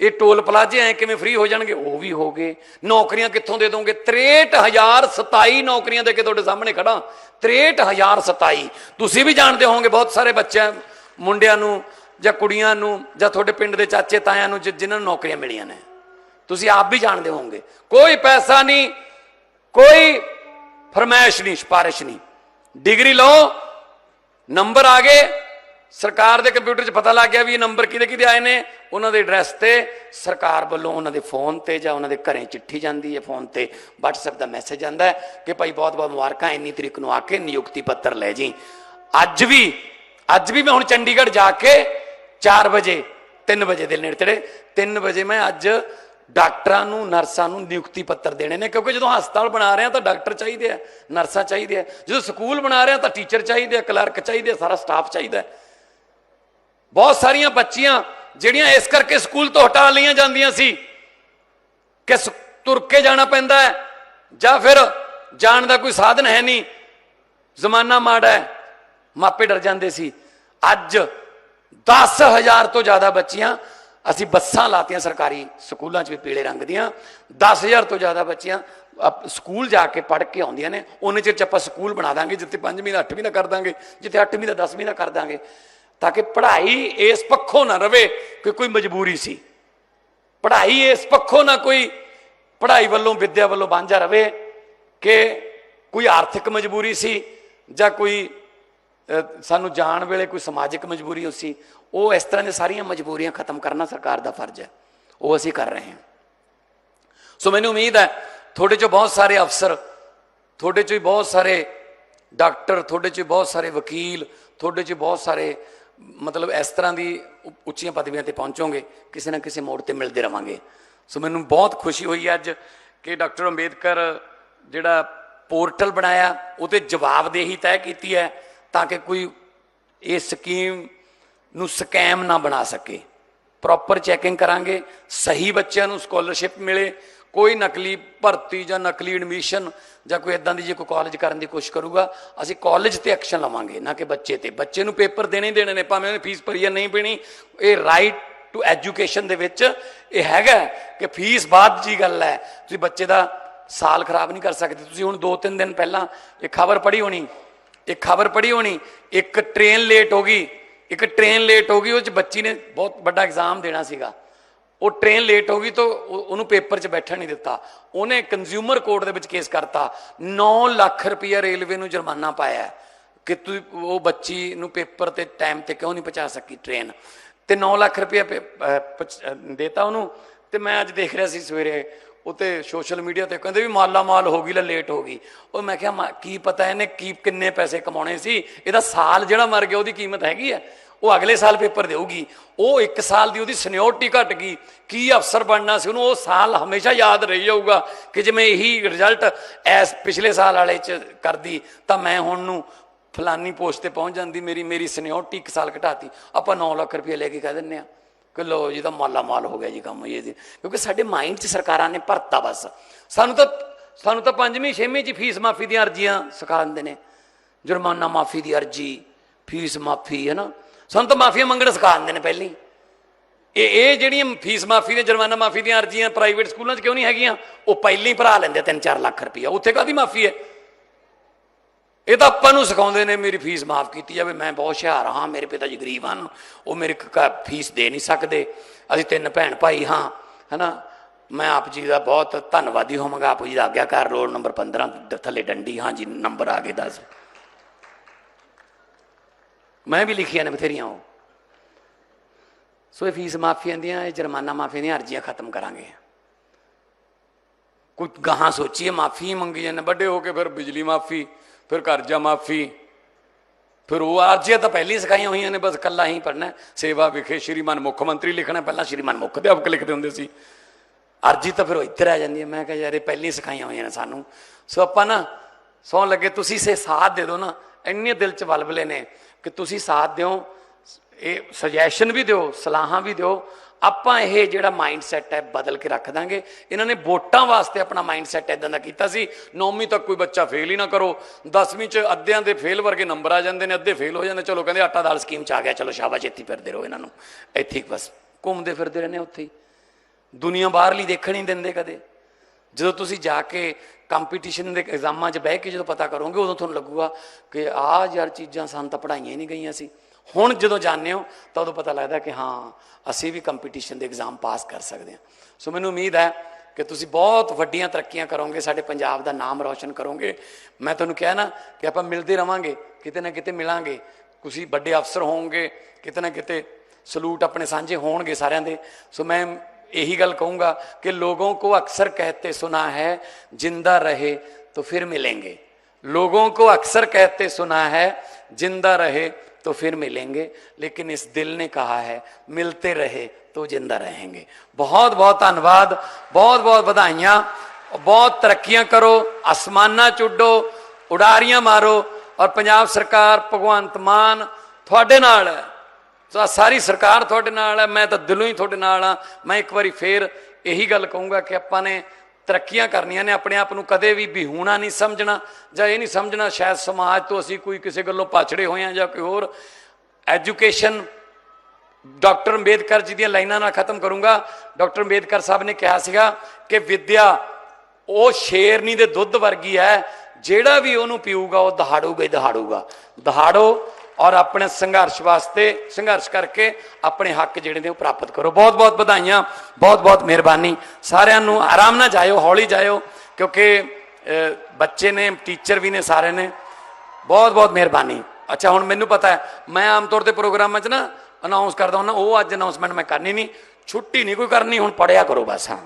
ਇਹ ਟੋਲ ਪਲਾਜ਼ੇ ਐਂ ਕਿਵੇਂ ਫ੍ਰੀ ਹੋ ਜਾਣਗੇ? ਉਹ ਵੀ ਹੋ ਗਏ। ਨੌਕਰੀਆਂ ਕਿੱਥੋਂ ਦੇ ਦੋਗੇ? 63027 ਨੌਕਰੀਆਂ ਦੇ ਕੇ ਤੁਹਾਡੇ ਸਾਹਮਣੇ ਖੜਾ 63027 ਤੁਸੀਂ ਵੀ ਜਾਣਦੇ ਹੋਵੋਗੇ, ਬਹੁਤ ਸਾਰੇ ਬੱਚਿਆਂ ਮੁੰਡਿਆਂ ਨੂੰ ਜਾਂ ਕੁੜੀਆਂ ਨੂੰ ਜਾਂ ਤੁਹਾਡੇ ਪਿੰਡ ਦੇ ਚਾਚੇ ਤਾਇਆਂ ਨੂੰ ਜਿ- ਜਿਨ੍ਹਾਂ ਨੂੰ ਨੌਕਰੀਆਂ ਮਿਲੀਆਂ ਨੇ। ਤੁਸੀਂ ਆਪ ਵੀ ਜਾਣਦੇ ਹੋਵੋਗੇ। ਕੋਈ ਪੈਸਾ ਨਹੀਂ, ਕੋਈ ਫਰਮਾਇਸ਼ ਨਹੀਂ, ਸਿਫਾਰਿਸ਼ ਨਹੀਂ। ਡਿਗਰੀ ਲਓ, ਨੰਬਰ ਆ ਗਏ। ਸਰਕਾਰ ਦੇ ਕੰਪਿਊਟਰ 'ਚ ਪਤਾ ਲੱਗ ਗਿਆ ਵੀ ਇਹ ਨੰਬਰ ਕਿਹਦੇ ਕਿਹਦੇ ਆਏ ਨੇ। ਉਹਨਾਂ ਦੇ ਐਡਰੈਸ ਤੇ ਸਰਕਾਰ ਵੱਲੋਂ ਉਹਨਾਂ ਦੇ ਫੋਨ ਤੇ ਜਾਂ ਉਹਨਾਂ ਦੇ ਘਰੇ ਚਿੱਠੀ ਜਾਂਦੀ ਹੈ ਫੋਨ ਤੇ। WhatsApp ਦਾ ਮੈਸੇਜ ਆਂਦਾ ਹੈ ਕਿ ਭਾਈ ਬਹੁਤ ਬਹੁਤ ਮੁਬਾਰਕਾਂ, ਇੰਨੀ ਤਰੀਕ ਨੂੰ ਆ ਕੇ ਨਿਯੁਕਤੀ ਪੱਤਰ ਲੈ ਜੀ। ਅੱਜ ਵੀ ਅੱਜ ਵੀ ਮੈਂ ਹੁਣ ਚੰਡੀਗੜ੍ਹ ਜਾ ਕੇ 4 ਵਜੇ 3 ਵਜੇ ਦੇ ਨੇੜੇ ਤੇੜੇ 3 ਵਜੇ ਮੈਂ ਅੱਜ ਡਾਕਟਰਾਂ ਨੂੰ, ਨਰਸਾਂ ਨੂੰ ਨਿਯੁਕਤੀ ਪੱਤਰ ਦੇਣੇ ਨੇ, ਕਿਉਂਕਿ ਜਦੋਂ ਹਸਪਤਾਲ ਬਣਾ ਰਹੇ ਆ ਤਾਂ ਡਾਕਟਰ ਚਾਹੀਦੇ ਆ, ਨਰਸਾਂ ਚਾਹੀਦੇ ਆ ਜਦੋਂ ਸਕੂਲ ਬਣਾ ਰਹੇ ਆ ਤਾਂ ਟੀਚਰ ਚਾਹੀਦੇ ਆ, ਕਲਰਕ ਚਾਹੀਦੇ ਆ, ਸਾਰਾ ਸਟਾਫ ਚਾਹੀਦਾ ਬਹੁਤ ਸਾਰੀਆਂ ਬੱਚੀਆਂ ਜਿਹੜੀਆਂ ਇਸ ਕਰਕੇ ਸਕੂਲ ਤੋਂ ਹਟਾ ਲਈਆਂ ਜਾਂਦੀਆਂ ਸੀ ਕਿ ਸ- ਤੁਰ ਕੇ ਜਾਣਾ ਪੈਂਦਾ ਹੈ, ਜਾਂ ਫਿਰ ਜਾਣ ਦਾ ਕੋਈ ਸਾਧਨ ਹੈ ਨਹੀਂ। ਜ਼ਮਾਨਾ ਮਾੜਾ ਹੈ, ਮਾਪੇ ਡਰ ਜਾਂਦੇ ਸੀ। ਅੱਜ 10000 ਤੋਂ ਜ਼ਿਆਦਾ ਬੱਚੀਆਂ ਅਸੀਂ ਬੱਸਾਂ ਲਾਤੀਆਂ ਸਰਕਾਰੀ ਸਕੂਲਾਂ 'ਚ ਵੀ ਪੀਲੇ ਰੰਗ ਦੀਆਂ। 10000 ਤੋਂ ਜ਼ਿਆਦਾ ਬੱਚੀਆਂ ਸਕੂਲ ਜਾ ਕੇ ਪੜ੍ਹ ਕੇ ਆਉਂਦੀਆਂ ਨੇ। ਉਹਨੇ ਚਿਰ 'ਚ ਆਪਾਂ ਸਕੂਲ ਬਣਾ ਦਾਂਗੇ, ਜਿੱਥੇ 5ਵੀਂ ਦਾ 8ਵੀਂ ਦਾ ਕਰ ਦਾਂਗੇ, ਜਿੱਥੇ 8ਵੀਂ ਦਾ 10ਵੀਂ ਦਾ ਕਰ ਦਾਂਗੇ, ਤਾਂ ਕਿ ਪੜ੍ਹਾਈ ਇਸ ਪੱਖੋਂ ਨਾ ਰਵੇ ਕਿ ਕੋਈ ਮਜਬੂਰੀ ਸੀ। ਪੜ੍ਹਾਈ ਇਸ ਪੱਖੋਂ ਨਾ ਕੋਈ ਪੜ੍ਹਾਈ ਵੱਲੋਂ, ਵਿੱਦਿਆ ਵੱਲੋਂ ਵਾਂਝਾ ਰਵੇ ਕਿ ਕੋਈ ਆਰਥਿਕ ਮਜਬੂਰੀ ਸੀ ਜਾਂ ਕੋਈ ਸਾਨੂੰ ਜਾਣ ਵੇਲੇ ਕੋਈ ਸਮਾਜਿਕ ਮਜਬੂਰੀ ਹੋ ਸੀ, ਉਹ ਇਸ ਤਰ੍ਹਾਂ ਦੀਆਂ ਸਾਰੀਆਂ ਮਜਬੂਰੀਆਂ ਖਤਮ ਕਰਨਾ ਸਰਕਾਰ ਦਾ ਫਰਜ਼ ਹੈ। ਉਹ ਅਸੀਂ ਕਰ ਰਹੇ ਹਾਂ। ਸੋ ਮੈਨੂੰ ਉਮੀਦ ਹੈ, ਤੁਹਾਡੇ ਚੋਂ ਬਹੁਤ ਸਾਰੇ ਅਫਸਰ, ਤੁਹਾਡੇ ਚੋਂ ਹੀ ਬਹੁਤ ਸਾਰੇ ਡਾਕਟਰ, ਤੁਹਾਡੇ ਚੋਂ ਹੀ ਬਹੁਤ ਸਾਰੇ ਵਕੀਲ, ਤੁਹਾਡੇ ਚੋਂ ਬਹੁਤ ਸਾਰੇ, ਮਤਲਬ ਇਸ ਤਰ੍ਹਾਂ ਦੀ ਉੱਚੀਆਂ ਪਦਵੀਆਂ ਤੇ ਪਹੁੰਚੋਗੇ, ਕਿਸੇ ਨਾ ਕਿਸੇ ਮੋੜ ਤੇ ਮਿਲਦੇ ਰਵਾਂਗੇ। ਸੋ ਮੈਨੂੰ ਬਹੁਤ ਖੁਸ਼ੀ ਹੋਈ ਅੱਜ ਕਿ ਡਾਕਟਰ ਅੰਬੇਦਕਰ ਜਿਹੜਾ ਪੋਰਟਲ ਬਣਾਇਆ ਉਹਤੇ ਜਵਾਬਦੇਹੀ ਤੈਅ ਕੀਤੀ ਹੈ। ਤਾਂ ਕਿ ਕੋਈ ਇਹ ਸਕੀਮ ਨੂੰ ਸਕੈਮ ਨਾ ਬਣਾ ਸਕੇ। ਪ੍ਰੋਪਰ ਚੈਕਿੰਗ ਕਰਾਂਗੇ, ਸਹੀ ਬੱਚਿਆਂ ਨੂੰ ਸਕਾਲਰਸ਼ਿਪ ਮਿਲੇ, ਕੋਈ ਨਕਲੀ ਭਰਤੀ ਜਾਂ ਨਕਲੀ ਐਡਮਿਸ਼ਨ ਜਾਂ ਕੋਈ ਇਦਾਂ ਦੀ ਜੇ ਕੋਈ ਕਾਲਜ ਕਰਨ ਦੀ ਕੋਸ਼ਿਸ਼ ਕਰੂਗਾ, ਅਸੀਂ ਕਾਲਜ ਤੇ ਐਕਸ਼ਨ ਲਵਾਂਗੇ, ਨਾ ਕਿ ਬੱਚੇ ਤੇ। ਬੱਚੇ ਨੂੰ ਪੇਪਰ ਦੇਣੇ ਹੀ ਦੇਣੇ ਨੇ, ਭਾਵੇਂ ਉਹਨੇ ਫੀਸ ਭਰੀ ਆ ਨਹੀਂ ਪੀਣੀ ਇਹ ਰਾਈਟ ਟੂ ਐਜੂਕੇਸ਼ਨ ਦੇ ਵਿੱਚ ਇਹ ਹੈਗਾ ਕਿ ਫੀਸ ਬਾਅਦ ਦੀ ਗੱਲ ਹੈ। ਤੁਸੀਂ ਬੱਚੇ ਦਾ ਸਾਲ ਖਰਾਬ ਨਹੀਂ ਕਰ ਸਕਦੇ। ਤੁਸੀਂ ਹੁਣ 2-3 ਦਿਨ ਪਹਿਲਾਂ ਇਹ ਖਬਰ ਪੜ੍ਹੀ ਹੋਣੀ ਇੱਕ ਖਬਰ ਪੜ੍ਹੀ ਹੋਣੀ, ਇੱਕ ਟ੍ਰੇਨ ਲੇਟ ਹੋ ਗਈ, ਇੱਕ ਟ੍ਰੇਨ ਲੇਟ ਹੋ ਗਈ, ਉਹ ਚ ਬੱਚੀ ਨੇ ਬਹੁਤ ਵੱਡਾ ਐਗਜ਼ਾਮ ਦੇਣਾ ਸੀਗਾ। ਉਹ ਟ੍ਰੇਨ ਲੇਟ ਹੋ ਗਈ ਤਾਂ ਉਹਨੂੰ ਪੇਪਰ 'ਚ ਬੈਠਣ ਨਹੀਂ ਦਿੱਤਾ। ਉਹਨੇ ਕੰਜ਼ਿਊਮਰ ਕੋਰਟ ਦੇ ਵਿੱਚ ਕੇਸ ਕਰਤਾ। 9 ਲੱਖ ਰੁਪਇਆ ਰੇਲਵੇ ਨੂੰ ਜੁਰਮਾਨਾ ਪਾਇਆ ਕਿ ਤੂੰ ਉਹ ਬੱਚੀ ਨੂੰ ਪੇਪਰ ਤੇ ਟਾਈਮ ਤੇ ਕਿਉਂ ਨਹੀਂ ਪਹੁੰਚਾ ਸਕੀ ਟ੍ਰੇਨ ਤੇ 9 ਲੱਖ ਰੁਪਇਆ ਪੇ- ਪਹੁੰਚ- ਦੇਤਾ ਉਹਨੂੰ। ਤੇ ਮੈਂ ਅੱਜ ਦੇਖ ਰਿਹਾ ਸੀ ਸਵੇਰੇ ਉਤੇ ਸੋਸ਼ਲ ਮੀਡੀਆ ਤੇ ਕਹਿੰਦੇ ਵੀ ਮਾਲਾ ਮਾਲ ਹੋ ਗਈ ਲੈ ਲੇਟ ਹੋ ਗਈ। ਉਹ ਮੈਂ ਕਿਹਾ, ਮਾ- ਕੀ ਪਤਾ ਇਹਨੇ ਕੀ, ਕਿੰਨੇ ਪੈਸੇ ਕਮਾਉਣੇ ਸੀ? ਇਹਦਾ ਸਾਲ ਜਿਹੜਾ ਮਰ ਗਿਆ ਉਹਦੀ ਕੀਮਤ ਹੈਗੀ ਆ। ਉਹ ਅਗਲੇ ਸਾਲ ਪੇਪਰ ਦੇਊਗੀ। ਉਹ 1 ਸਾਲ ਦੀ ਉਹਦੀ ਸੀਨੀਅਰਟੀ ਘਟ ਗਈ। ਕੀ ਅਫਸਰ ਬਣਨਾ ਸੀ ਉਹਨੂੰ? ਉਹ ਸਾਲ ਹਮੇਸ਼ਾ ਯਾਦ ਰਹੀ ਜਾਊਗਾ ਕਿ ਜੇ ਮੈਂ ਇਹੀ ਰਿਜ਼ਲਟ ਐਸ ਪਿਛਲੇ ਸਾਲ ਵਾਲੇ ਚ ਕਰਦੀ, ਤਾਂ ਮੈਂ ਹੁਣ ਨੂੰ ਫਲਾਨੀ ਪੋਸਟ ਤੇ ਪਹੁੰਚ ਜਾਂਦੀ, ਮੇਰੀ ਮੇਰੀ ਸੀਨੀਅਰਟੀ 1 ਸਾਲ ਘਟਾਤੀ। ਆਪਾਂ 9 ਲੱਖ ਰੁਪਏ ਲੈ ਕੇ ਕਹਿ ਦਿੰਨੇ ਆ ਕਿ ਲੋ ਜੀ ਤਾਂ ਮਾਲਾ ਮਾਲ ਹੋ ਗਿਆ ਜੀ ਕੰਮ ਇਹ ਜੀ ਕਿਉਂਕਿ ਸਾਡੇ ਮਾਈਂਡ 'ਚ ਸਰਕਾਰਾਂ ਨੇ ਭਰਤਾ ਬਸ। ਸਾਨੂੰ ਤਾਂ ਸਾਨੂੰ ਤਾਂ ਪੰਜਵੀਂ, ਛੇਵੀਂ 'ਚ ਫੀਸ ਮਾਫੀ ਦੀਆਂ ਅਰਜ਼ੀਆਂ ਸਿਖਾ ਦਿੰਦੇ ਨੇ। ਜੁਰਮਾਨਾ ਮਾਫੀ ਦੀ ਅਰਜ਼ੀ, ਫੀਸ ਮਾਫੀ ਹੈ ਨਾ ਸਾਨੂੰ ਤਾਂ ਮਾਫੀਆਂ ਮੰਗਣ ਸਿਖਾ ਦਿੰਦੇ ਨੇ ਪਹਿਲਾਂ ਹੀ। ਇਹ ਇਹ ਜਿਹੜੀਆਂ ਫੀਸ ਮਾਫੀ ਦੀਆਂ, ਜੁਰਮਾਨਾ ਮਾਫੀ ਦੀਆਂ ਅਰਜ਼ੀਆਂ ਪ੍ਰਾਈਵੇਟ ਸਕੂਲਾਂ 'ਚ ਕਿਉਂ ਨਹੀਂ ਹੈਗੀਆਂ? ਉਹ ਪਹਿਲਾਂ ਹੀ ਭਰਾ ਲੈਂਦੇ 3-4 ਲੱਖ ਰੁਪਈਆ। ਉੱਥੇ ਕਾਦੀ ਮਾਫੀ ਹੈ? ਇਹ ਤਾਂ ਆਪਾਂ ਨੂੰ ਸਿਖਾਉਂਦੇ ਨੇ, ਮੇਰੀ ਫੀਸ ਮਾਫ ਕੀਤੀ ਜਾਵੇ, ਮੈਂ ਬਹੁਤ ਹੁਸ਼ਿਆਰ ਹਾਂ, ਮੇਰੇ ਪਿਤਾ ਜੀ ਗਰੀਬ ਹਨ, ਉਹ ਮੇਰੇ ਫੀਸ ਦੇ ਨਹੀਂ ਸਕਦੇ, ਅਸੀਂ ਤਿੰਨ ਭੈਣ ਭਾਈ ਹਾਂ, ਹੈਨਾ? ਮੈਂ ਆਪ ਜੀ ਦਾ ਬਹੁਤ ਧੰਨਵਾਦੀ ਹੋਵਾਂਗਾ, ਆਪ ਜੀ ਦਾ ਆਗਿਆਕਾਰ ਰੋਡ ਨੰਬਰ 15 ਥੱਲੇ ਡੰਡੀ, ਹਾਂ ਜੀ, ਨੰਬਰ ਆ ਗਏ ਦੱਸ। ਮੈਂ ਵੀ ਲਿਖੀਆਂ ਨੇ ਬਥੇਰੀਆਂ ਉਹ। ਸੋ ਇਹ ਫੀਸ ਮਾਫੀਆਂ ਦੀਆਂ, ਇਹ ਜੁਰਮਾਨਾ ਮਾਫੀਆਂ ਦੀਆਂ ਅਰਜ਼ੀਆਂ ਖਤਮ ਕਰਾਂਗੇ। ਕੋਈ ਗਾਹਾਂ ਸੋਚੀਏ, ਮਾਫੀ ਮੰਗੀ ਜਾਂਦੇ, ਵੱਡੇ ਹੋ ਕੇ ਫਿਰ ਬਿਜਲੀ ਮਾਫੀ ਫਿਰ ਕਰਜ਼ਾ ਮਾਫੀ। ਫਿਰ ਉਹ ਅਰਜ਼ੀਆਂ ਤਾਂ ਪਹਿਲਾਂ ਹੀ ਸਿਖਾਈਆਂ ਹੋਈਆਂ ਨੇ, ਬਸ ਕੱਲਾ ਹੀ ਪੜਨਾ ਸੇਵਾ ਵਿਖੇ ਸ਼੍ਰੀਮਾਨ ਮੁੱਖ ਮੰਤਰੀ ਲਿਖਣਾ, ਪਹਿਲਾਂ ਸ਼੍ਰੀਮਾਨ ਮੁੱਖ ਅਧਿਆਪਕ ਲਿਖਦੇ ਹੁੰਦੇ ਸੀ। ਅਰਜ਼ੀ ਤਾਂ ਫਿਰ ਇੱਧਰ ਆ ਜਾਂਦੀ ਹੈ। ਮੈਂ ਕਿਹਾ ਯਾਰ ਇਹ ਪਹਿਲਾਂ ਹੀ ਸਿਖਾਈਆਂ ਹੋਈਆਂ ਨੇ ਸਾਨੂੰ। ਸੋ ਆਪਾਂ ਨਾ ਸੌਣ ਲੱਗੇ, ਤੁਸੀਂ ਸੇ ਸਾਥ ਦੇ ਦਿਓ ਨਾ। ਇੰਨੇ ਦਿਲ ਚ ਵਲਵਲੇ ਨੇ ਕਿ ਤੁਸੀਂ ਸਾਥ ਦਿਓ, ਇਹ ਸੁਜੈਸ਼ਨ ਵੀ ਦਿਓ, ਸਲਾਹਾਂ ਵੀ ਦਿਓ। ਆਪਾਂ ਇਹ ਜਿਹੜਾ ਮਾਈਂਡ ਸੈਟ ਹੈ ਬਦਲ ਕੇ ਰੱਖ ਦਾਂਗੇ। ਇਹਨਾਂ ਨੇ ਵੋਟਾਂ ਵਾਸਤੇ ਆਪਣਾ ਮਾਈਂਡ ਸੈਟ ਇਦਾਂ ਦਾ ਕੀਤਾ ਸੀ, ਨੌਵੀਂ ਤੱਕ ਕੋਈ ਬੱਚਾ ਫੇਲ ਹੀ ਨਾ ਕਰੋ 10ਵੀਂ ਚ ਅੱਧਿਆਂ ਦੇ ਫੇਲ ਵਰਗੇ ਨੰਬਰ ਆ ਜਾਂਦੇ ਨੇ, ਅੱਧੇ ਫੇਲ ਹੋ ਜਾਂਦੇ ਚਲੋ ਕਹਿੰਦੇ ਆਟਾ ਦਾਲ ਸਕੀਮ ਚ ਆ ਗਿਆ, ਚਲੋ ਸ਼ਾਬਾਸ਼, ਇੱਥੇ ਫਿਰਦੇ ਰਹੋ ਇਹਨਾਂ ਨੂੰ। ਇੱਥੇ ਹੀ ਬਸ, ਘੁੰਮਦੇ ਫਿਰਦੇ ਰਹਿੰਦੇ ਉੱਥੇ ਹੀ। ਦੁਨੀਆ ਬਾਹਰਲੀ ਦੇਖਣ ਹੀ ਦਿੰਦੇ ਕਦੇ। ਜਦੋਂ ਤੁਸੀਂ ਜਾ ਕੇ ਕੰਪੀਟੀਸ਼ਨ ਦੇ ਐਗਜ਼ਾਮਾਂ 'ਚ ਬਹਿ ਕੇ ਜਦੋਂ ਪਤਾ ਕਰੋਗੇ, ਉਦੋਂ ਤੁਹਾਨੂੰ ਲੱਗੂਗਾ ਕਿ ਆਹ ਯਾਰ ਚੀਜ਼ਾਂ ਸਾਨੂੰ ਤਾਂ ਪੜਾਈਆਂ ਹੀ ਨਹੀਂ ਗਈਆਂ ਸੀ। ਹੁਣ ਜਦੋਂ ਜਾਣਦੇ ਹੋ ਤਾਂ ਉਦੋਂ ਪਤਾ ਲੱਗਦਾ ਕਿ ਹਾਂ ਅਸੀਂ ਵੀ ਕੰਪੀਟੀਸ਼ਨ ਦੇ ਐਗਜ਼ਾਮ ਪਾਸ ਕਰ ਸਕਦੇ ਹਾਂ ਸੋ ਮੈਨੂੰ ਉਮੀਦ ਹੈ ਕਿ ਤੁਸੀਂ ਬਹੁਤ ਵੱਡੀਆਂ ਤਰੱਕੀਆਂ ਕਰੋਗੇ ਸਾਡੇ ਪੰਜਾਬ ਦਾ ਨਾਮ ਰੌਸ਼ਨ ਕਰੋਗੇ ਮੈਂ ਤੁਹਾਨੂੰ ਕਿਹਾ ਨਾ ਕਿ ਆਪਾਂ ਮਿਲਦੇ ਰਵਾਂਗੇ ਕਿਤੇ ਨਾ ਕਿਤੇ ਮਿਲਾਂਗੇ ਤੁਸੀਂ ਵੱਡੇ ਅਫਸਰ ਹੋਵੋਗੇ ਕਿਤੇ ਨਾ ਕਿਤੇ ਸਲੂਟ ਆਪਣੇ ਸਾਂਝੇ ਹੋਣਗੇ ਸਾਰਿਆਂ ਦੇ ਸੋ ਮੈਂ यही गल कहूंगा कि लोगों को अक्सर कहते सुना है जिंदा रहे तो फिर मिलेंगे लोगों को अक्सर कहते सुना है जिंदा रहे तो फिर मिलेंगे लेकिन इस दिल ने कहा है मिलते रहे तो जिंदा रहेंगे बहुत बहुत धन्यवाद बहुत बहुत बधाइयां बहुत तरक्कियां करो आसमाना चुडो उडारियां मारो और पंजाब सरकार भगवंत मान थोड़े नाल है ਸੋ ਆਹ ਸਾਰੀ ਸਰਕਾਰ ਤੁਹਾਡੇ ਨਾਲ ਹੈ ਮੈਂ ਤਾਂ ਦਿਲੋਂ ਹੀ ਤੁਹਾਡੇ ਨਾਲ ਆ ਮੈਂ ਇੱਕ ਵਾਰੀ ਫੇਰ ਇਹੀ ਗੱਲ ਕਹੂੰਗਾ ਕਿ ਆਪਾਂ ਨੇ ਤਰੱਕੀਆਂ ਕਰਨੀਆਂ ਨੇ, ਆਪਣੇ ਆਪ ਨੂੰ ਕਦੇ ਵੀ ਬਿਹੂਣਾ ਨਹੀਂ ਸਮਝਣਾ ਜਾਂ ਇਹ ਨਹੀਂ ਸਮਝਣਾ ਸ਼ਾਇਦ ਸਮਾਜ ਤੋਂ ਅਸੀਂ ਕੋਈ ਕਿਸੇ ਗੱਲੋਂ ਪਾਛੜੇ ਹੋਏ ਆ ਜਾਂ ਕੋਈ ਹੋਰ। ਐਜੂਕੇਸ਼ਨ ਡਾਕਟਰ ਅੰਬੇਦਕਰ ਜੀ ਦੀਆਂ ਲਾਈਨਾਂ ਨਾਲ ਖਤਮ ਕਰੂੰਗਾ। ਡਾਕਟਰ ਅੰਬੇਦਕਰ ਸਾਹਿਬ ਨੇ ਕਿਹਾ ਸੀਗਾ ਕਿ ਵਿੱਦਿਆ ਉਹ ਸ਼ੇਰਨੀ ਦੇ ਦੁੱਧ ਵਰਗੀ ਹੈ, ਜਿਹੜਾ ਵੀ ਉਹਨੂੰ ਪੀਊਗਾ ਉਹ ਦਹਾੜੂਗਾ ਹੀ ਦਹਾੜੂਗਾ ਦਹਾੜੋ ਔਰ ਆਪਣੇ ਸੰਘਰਸ਼ ਵਾਸਤੇ, ਸੰਘਰਸ਼ ਕਰਕੇ ਆਪਣੇ ਹੱਕ ਜਿਹੜੇ ਨੇ ਉਹ ਪ੍ਰਾਪਤ ਕਰੋ। ਬਹੁਤ ਬਹੁਤ ਵਧਾਈਆਂ, ਬਹੁਤ ਬਹੁਤ ਮਿਹਰਬਾਨੀ। ਸਾਰਿਆਂ ਨੂੰ ਆਰਾਮ ਨਾਲ ਜਾਇਓ, ਹੌਲੀ ਜਾਇਓ, ਕਿਉਂਕਿ ਬੱਚੇ ਨੇ, ਟੀਚਰ ਵੀ ਨੇ ਸਾਰੇ ਨੇ। ਬਹੁਤ ਬਹੁਤ ਮਿਹਰਬਾਨੀ। ਅੱਛਾ, ਹੁਣ ਮੈਨੂੰ ਪਤਾ ਹੈ, ਮੈਂ ਆਮ ਤੌਰ ਤੇ ਪ੍ਰੋਗਰਾਮਾਂ 'ਚ ਨਾ ਅਨਾਉਂਸ ਕਰਦਾ ਹੁੰਦਾ, ਉਹ ਅੱਜ ਅਨਾਉਂਸਮੈਂਟ ਮੈਂ ਕਰਨੀ ਨਹੀਂ। ਛੁੱਟੀ ਨਹੀਂ ਕੋਈ ਕਰਨੀ, ਹੁਣ ਪੜਿਆ ਕਰੋ ਬਸ, ਹਾਂ।